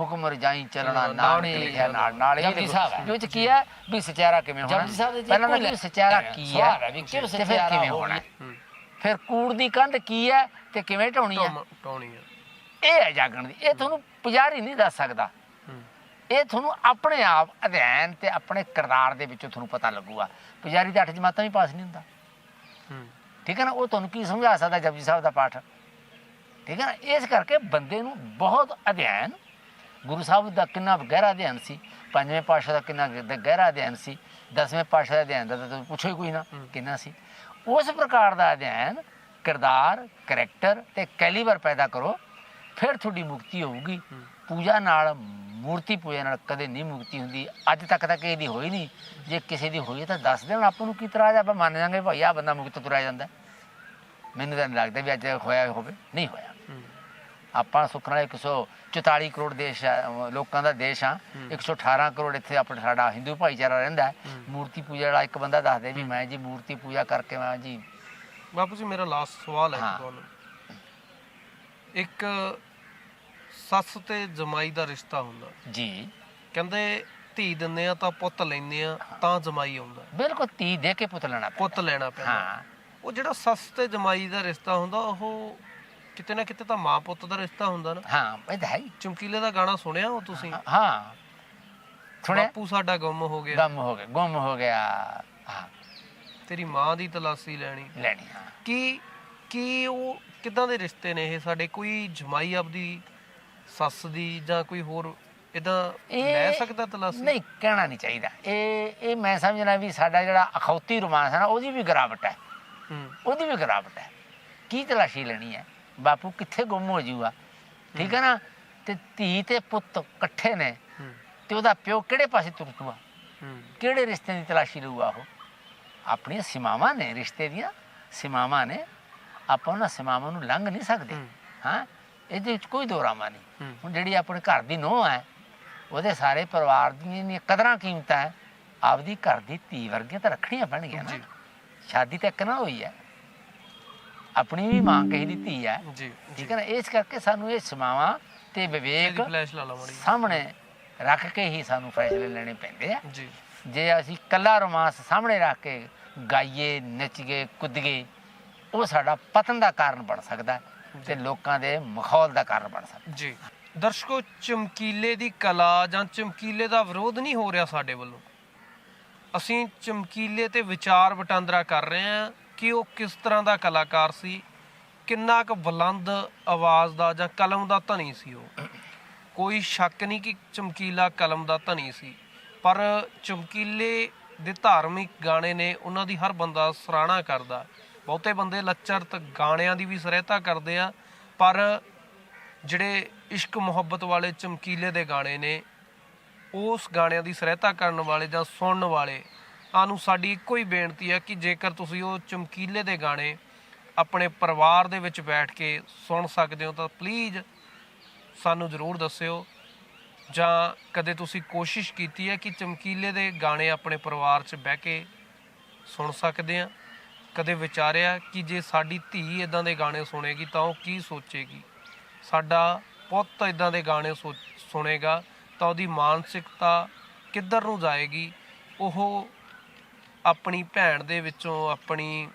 ਹੁਕਮ ਰਜਾਈ ਚੱਲਣਾ ਨਾਲੇ ਲਿਖਿਆ ਨਾਲ ਨਾਲ ਜਪਜੀ ਸਾਹਿਬ ਹੈ। ਵਿੱਚ ਕੀ ਹੈ ਵੀ ਸੱਚਿਆਰਾ ਕਿਵੇਂ ਹੋਣਾ? ਜਪਜੀ ਸਾਹਿਬ ਦੇ ਵਿੱਚ ਪਹਿਲਾਂ ਤਾਂ ਇੱਕੋ ਹੀ ਸੱਚਿਆਰਾ ਕੀ ਸਵਾਲ ਹੈ ਹੈ ਵੀ ਤੇ ਫਿਰ ਸੱਚਿਆਰਾ ਕਿਵੇਂ ਹੋਣਾ? ਫਿਰ ਕੂੜ ਦੀ ਕੰਧ ਕੀ ਹੈ ਤੇ ਕਿਵੇਂ ਢਾਉਣੀ ਹੈ? ਟੋਣੀ ਆ ਇਹ ਹੈ ਜਾਗਣ ਦੀ। ਇਹ ਤੁਹਾਨੂੰ ਪੁਜਾਰੀ ਨਹੀਂ ਦੱਸ ਸਕਦਾ। ਇਹ ਤੁਹਾਨੂੰ ਆਪਣੇ ਆਪ ਅਧਿਐਨ ਤੇ ਆਪਣੇ ਕਿਰਦਾਰ ਦੇ ਵਿੱਚੋਂ ਤੁਹਾਨੂੰ ਪਤਾ ਲੱਗੂਗਾ। ਪੁਜਾਰੀ ਦੇ ਅੱਠ ਜਮਾਤਾਂ ਵੀ ਪਾਸ ਨਹੀਂ ਹੁੰਦਾ। ਠੀਕ ਹੈ ਨਾ? ਉਹ ਤੁਹਾਨੂੰ ਕੀ ਸਮਝਾ ਸਕਦਾ ਜਪਜੀ ਸਾਹਿਬ ਦਾ ਪਾਠ? ਠੀਕ ਹੈ ਨਾ? ਇਸ ਕਰਕੇ ਬੰਦੇ ਨੂੰ ਬਹੁਤ ਅਧਿਐਨ ਗੁਰੂ ਸਾਹਿਬ ਦਾ ਕਿੰਨਾ ਗਹਿਰਾ ਅਧਿਐਨ ਸੀ ਪੰਜਵੇਂ ਪਾਤਸ਼ਾਹ ਦਾ ਕਿੰਨਾ ਗਹਿਰਾ ਅਧਿਐਨ ਸੀ ਦਸਵੇਂ ਪਾਤਸ਼ਾਹ ਦਾ ਅਧਿਐਨ ਦਾ ਤਾਂ ਤੁਸੀਂ ਪੁੱਛੋ ਹੀ ਕੋਈ ਨਾ ਕਿੰਨਾ ਸੀ। ਉਸ ਪ੍ਰਕਾਰ ਦਾ ਅਧਿਐਨ ਕਿਰਦਾਰ ਕਰੈਕਟਰ ਤੇ ਕੈਲੀਬਰ ਪੈਦਾ ਕਰੋ ਫਿਰ ਤੁਹਾਡੀ ਮੁਕਤੀ ਹੋਊਗੀ। ਪੂਜਾ ਨਾਲ ਮੂਰਤੀ ਪੂਜਾ ਨਾਲ ਕਦੇ ਨਹੀਂ ਮੁਕਤੀ ਹੁੰਦੀ ਅੱਜ ਤੱਕ ਤਾਂ ਕਿਸੇ ਦੀ ਹੋਈ ਨਹੀਂ ਜੇ ਕਿਸੇ ਦੀ ਹੋਈ ਤਾਂ ਦੱਸ ਦੇਣ ਆਪਾਂ ਨੂੰ ਕੀ ਤਰ੍ਹਾਂ ਆਪਾਂ ਮੰਨ ਜਾਾਂਗੇ ਭਾਈ ਆ ਬੰਦਾ ਮੁਕਤ ਤੁਰਿਆ ਜਾਂਦਾ ਮੈਨੂੰ ਤਾਂ ਲੱਗਦਾ ਵੀ ਅੱਜ ਹੋਇਆ ਹੋਵੇ ਨਹੀਂ ਹੋਇਆ। ਆਪਾਂ ਸੁੱਖ ਨਾਲ 144 ਕਰੋੜ ਦੇਸ਼ ਲੋਕਾਂ ਦਾ ਦੇਸ਼ ਆ 118 ਕਰੋੜ ਇੱਥੇ ਆਪਣਾ ਸਾਡਾ ਹਿੰਦੂ ਭਾਈਚਾਰਾ ਰਹਿੰਦਾ। ਮੂਰਤੀ ਪੂਜਾ ਵਾਲਾ ਇੱਕ ਬੰਦਾ ਦੱਸਦੇ ਵੀ ਮੈਂ ਜੀ ਮੂਰਤੀ ਪੂਜਾ ਕਰਕੇ ਮੈਂ ਜੀ ਬਾਪੂ ਜੀ ਮੇਰਾ ਲਾਸਟ ਸਵਾਲ ਹੈ ਹਾਂ। ਤੁਹਾਨੂੰ। ਇੱਕ ਸੱਸ ਤੇ ਜਮਾਈ ਦਾ ਰਿਸ਼ਤਾ ਹੁੰਦਾ। ਜੀ। ਕਹਿੰਦੇ ਧੀ ਦਿੰਦੇ ਆ ਤਾਂ ਪੁੱਤ ਲੈਂਦੇ ਆ ਤਾਂ ਜਮਾਈ ਆਉਂਦਾ। ਬਿਲਕੁਲ ਤੀ ਦੇ ਕੇ ਪੁੱਤ ਲੈਣਾ। ਪੁੱਤ ਲੈਣਾ ਪੈਂਦਾ। ਹਾਂ। ਉਹ ਜਿਹੜਾ ਸੱਸ ਤੇ ਜਮਾਈ ਦਾ ਰਿਸ਼ਤਾ ਹੁੰਦਾ ਉਹ ਕਿਤੇ ਨਾ ਕਿਤੇ ਤਾਂ ਮਾਂ ਪੁੱਤ ਦਾ ਰਿਸ਼ਤਾ ਹੁੰਦਾ ਨਾ। ਹਾਂ ਇਹ ਤਾਂ ਹੈ ਹੀ। ਚਮਕੀਲੇ ਦਾ ਗਾਣਾ ਸੁਣਿਆ ਉਹ ਤੁਸੀਂ? ਹਾਂ। ਸੁਣਿਆ? ਬਾਪੂ ਸਾਡਾ ਗੁੰਮ ਹੋ ਗਿਆ। ਗਮ ਹੋ ਗਿਆ ਗੁੰਮ ਹੋ ਗਿਆ। ਹਾਂ। ਤੇਰੀ ਮਾਂ ਦੀ ਤਲਾਸੀ ਲੈਣੀ। ਲੈਣੀ ਹਾਂ। ਕੀ ਕੀ ਉਹ ਕਿਦਾਂ ਦੇ ਰਿਸ਼ਤੇ ਨੇ ਇਹ ਸਾਡੇ? ਕੋਈ ਜਮਾਈ ਆਪਦੀ ਸੱਸ ਦੀ ਜਾਂ ਕੋਈ ਹੋਰ ਇਦਾਂ ਲੈ ਸਕਦਾ ਤਲਾਸੀ? ਨਹੀਂ ਕਹਿਣਾ ਨਹੀਂ ਚਾਹੀਦਾ। ਇਹ ਇਹ ਮੈਂ ਸਮਝਣਾ ਵੀ ਸਾਡਾ ਜਿਹੜਾ ਅਖੌਤੀ ਰੋਮਾਂਸ ਹੈ ਨਾ ਉਹਦੀ ਵੀ ਗਿਰਾਵਟ ਹੈ। ਹੂੰ। ਉਹਦੀ ਵੀ ਗਿਰਾਵਟ ਹੈ। ਕੀ ਤਲਾਸ਼ੀ ਲੈਣੀ ਹੈ? ਬਾਪੂ ਕਿੱਥੇ ਗੁੰਮ ਹੋ ਜੂਗਾ? ਠੀਕ ਹੈ ਨਾ? ਤੇ ਧੀ ਤੇ ਪੁੱਤ ਇਕੱਠੇ ਨੇ। ਤੇ ਉਹਦਾ ਪਿਓ ਕਿਹੜੇ ਪਾਸੇ ਤੁਰ ਪੂਆ ਹੂੰ। ਕਿਹੜੇ ਰਿਸ਼ਤੇ ਦੀ ਤਲਾਸ਼ੀ ਲਊਗਾ ਉਹ? ਆਪਣੀਆਂ ਸੀਮਾਵਾਂ ਨੇ ਰਿਸ਼ਤੇ ਦੀਆਂ ਸੀਮਾਵਾਂ ਨੇ। ਆਪਾਂ ਉਹਨਾਂ ਸੀਮਾਵਾਂ ਨੂੰ ਲੰਘ ਨਹੀਂ ਸਕਦੇ। ਹੂੰ। ਇਹਦੇ ਵਿੱਚ ਕੋਈ ਦੋਰਾਮਾ ਨਹੀਂ। ਹੁਣ ਜਿਹੜੀ ਆਪਣੇ ਘਰ ਦੀ ਨੂੰਹ ਹੈ ਉਹਦੇ ਸਾਰੇ ਪਰਿਵਾਰ ਦੀਆਂ ਕਦਰਾਂ ਕੀਮਤਾਂ ਹੈ ਆਪਦੀ ਘਰ ਦੀ ਧੀ ਵਰਗੀਆਂ ਤਾਂ ਰੱਖਣੀਆਂ ਪੈਣਗੀਆਂ ਨਾ। ਸ਼ਾਦੀ ਤਾਂ ਇੱਕ ਨਾਲ ਹੋਈ ਹੈ। ਆਪਣੀ ਵੀ ਮਾਂ ਕਹੀ ਦੀ ਧੀ ਹੈ। ਜੀ ਠੀਕ ਹੈ ਨਾ? ਇਸ ਕਰਕੇ ਸਾਨੂੰ ਇਹ ਸਮਾਵਾਂ ਤੇ ਵਿਵੇਕ ਸਾਹਮਣੇ ਰੱਖ ਕੇ ਹੀ ਸਾਨੂੰ ਫੈਸਲੇ ਲੈਣੇ ਪੈਂਦੇ ਆ। ਜੀ। ਜੇ ਅਸੀਂ ਕੱਲਾ ਰੋਮਾਂਸ ਸਾਹਮਣੇ ਰੱਖ ਕੇ ਗਾਈਏ ਨੱਚੀਏ ਕੁੱਦੀਏ ਉਹ ਸਾਡਾ ਪਤਨ ਦਾ ਕਾਰਨ ਬਣ ਸਕਦਾ। ਹੈ ਤੇ ਲੋਕਾਂ ਦੇ ਮਾਹੌਲ ਦਾ ਕਾਰਨ ਬਣ ਸਕਦਾ। ਜੀ। ਦਰਸ਼ਕੋ, ਚਮਕੀਲੇ ਦੀ ਕਲਾ ਜਾਂ ਚਮਕੀਲੇ ਦਾ ਵਿਰੋਧ ਨਹੀਂ ਹੋ ਰਿਹਾ ਸਾਡੇ ਵੱਲੋਂ। ਅਸੀਂ ਚਮਕੀਲੇ ਤੇ ਵਿਚਾਰ ਵਟਾਂਦਰਾ ਕਰ ਰਹੇ ਹਾਂ ਕਿ ਉਹ ਕਿਸ ਤਰ੍ਹਾਂ ਦਾ ਕਲਾਕਾਰ ਸੀ, ਕਿੰਨਾ ਕੁ ਬੁਲੰਦ ਆਵਾਜ਼ ਦਾ ਜਾਂ ਕਲਮ ਦਾ ਧਨੀ ਸੀ ਉਹ। ਕੋਈ ਸ਼ੱਕ ਨਹੀਂ ਕਿ ਚਮਕੀਲਾ ਕਲਮ ਦਾ ਧਨੀ ਸੀ, ਪਰ ਚਮਕੀਲੇ ਦੇ ਧਾਰਮਿਕ ਗਾਣੇ ਨੇ ਉਹਨਾਂ ਦੀ ਹਰ ਬੰਦਾ ਸਰਾਹਣਾ ਕਰਦਾ। ਬਹੁਤੇ ਬੰਦੇ ਲੱਚਰਤ ਗਾਣਿਆਂ ਦੀ ਵੀ ਸਰਾਹਤਾ ਕਰਦੇ ਆ, ਪਰ ਜਿਹੜੇ ਇਸ਼ਕ ਮੁਹੱਬਤ ਵਾਲੇ ਚਮਕੀਲੇ ਦੇ ਗਾਣੇ ਨੇ, ਉਸ ਗਾਣਿਆਂ ਦੀ ਸਰਾਹਤਾ ਕਰਨ ਵਾਲੇ ਜਾਂ ਸੁਣਨ ਵਾਲੇ ਆਨੂੰ ਸਾਡੀ ਇੱਕੋ ਹੀ ਬੇਨਤੀ ਹੈ ਕਿ ਜੇਕਰ ਤੁਸੀਂ ਉਹ ਚਮਕੀਲੇ ਦੇ ਗਾਣੇ ਆਪਣੇ ਪਰਿਵਾਰ ਦੇ ਵਿੱਚ ਬੈਠ ਕੇ ਸੁਣ ਸਕਦੇ ਹੋ, ਤਾਂ ਪਲੀਜ਼ ਸਾਨੂੰ ਜ਼ਰੂਰ ਦੱਸਿਓ। ਜਾਂ ਕਦੇ ਤੁਸੀਂ ਕੋਸ਼ਿਸ਼ ਕੀਤੀ ਹੈ ਕਿ ਚਮਕੀਲੇ ਦੇ ਗਾਣੇ ਆਪਣੇ ਪਰਿਵਾਰ 'ਚ ਬਹਿ ਕੇ ਸੁਣ ਸਕਦੇ ਆ? ਕਦੇ ਵਿਚਾਰਿਆ ਕਿ ਜੇ ਸਾਡੀ ਧੀ ਇਦਾਂ ਦੇ ਗਾਣੇ ਸੁਣੇਗੀ ਤਾਂ ਉਹ ਕੀ ਸੋਚੇਗੀ? ਸਾਡਾ ਪੁੱਤ ਇਦਾਂ ਦੇ ਗਾਣੇ ਸੋ- ਸੁਣੇਗਾ ਤਾਂ ਉਹਦੀ ਮਾਨਸਿਕਤਾ ਕਿੱਧਰ ਨੂੰ ਜਾਏਗੀ? ਉਹ ਆਪਣੀ ਭੈਣ ਦੇ ਵਿੱਚੋਂ, ਆਪਣੀ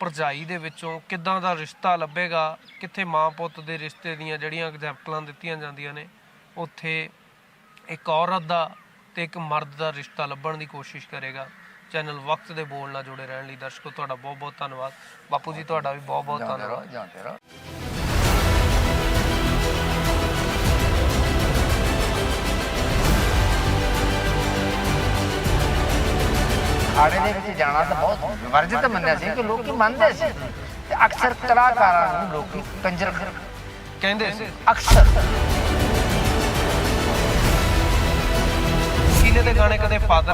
ਭਰਜਾਈ ਦੇ ਵਿੱਚੋਂ ਕਿੱਦਾਂ ਦਾ ਰਿਸ਼ਤਾ ਲੱਭੇਗਾ? ਕਿੱਥੇ ਮਾਂ ਪੁੱਤ ਦੇ ਰਿਸ਼ਤੇ ਦੀਆਂ ਜਿਹੜੀਆਂ ਐਗਜ਼ਾਮਪਲਾਂ ਦਿੱਤੀਆਂ ਜਾਂਦੀਆਂ ਨੇ, ਉੱਥੇ ਇੱਕ ਔਰਤ ਦਾ ਤੇ ਇੱਕ ਮਰਦ ਦਾ ਰਿਸ਼ਤਾ ਲੱਭਣ ਦੀ ਕੋਸ਼ਿਸ਼ ਕਰੇਗਾ। ਚੈਨਲ ਵਕਤ ਦੇ ਬੋਲ ਨਾਲ ਜੁੜੇ ਰਹਿਣ ਲਈ ਦਰਸ਼ਕੋ ਤੁਹਾਡਾ ਬਹੁਤ ਬਹੁਤ ਧੰਨਵਾਦ। ਬਾਪੂ ਜੀ ਤੁਹਾਡਾ ਵੀ ਬਹੁਤ ਬਹੁਤ ਧੰਨਵਾਦ। ਖਾੜੇ ਦੇ ਵਿੱਚ ਜਾਣਾ ਤਾਂ ਬਹੁਤ ਵਰਜਿਤ ਮੰਨਿਆ ਸੀ ਕਿ ਲੋਕੀ ਮੰਨਦੇ ਸੀ। ਤੇ ਅਕਸਰ ਕਲਾਕਾਰਾਂ ਨੂੰ ਲੋਕੀ ਕੰਜਰ ਕਹਿੰਦੇ ਸੀ। ਅਕਸਰ। ਨੀਲੇ ਦੇ ਗਾਣੇ ਕਦੇ ਫਾਦਰ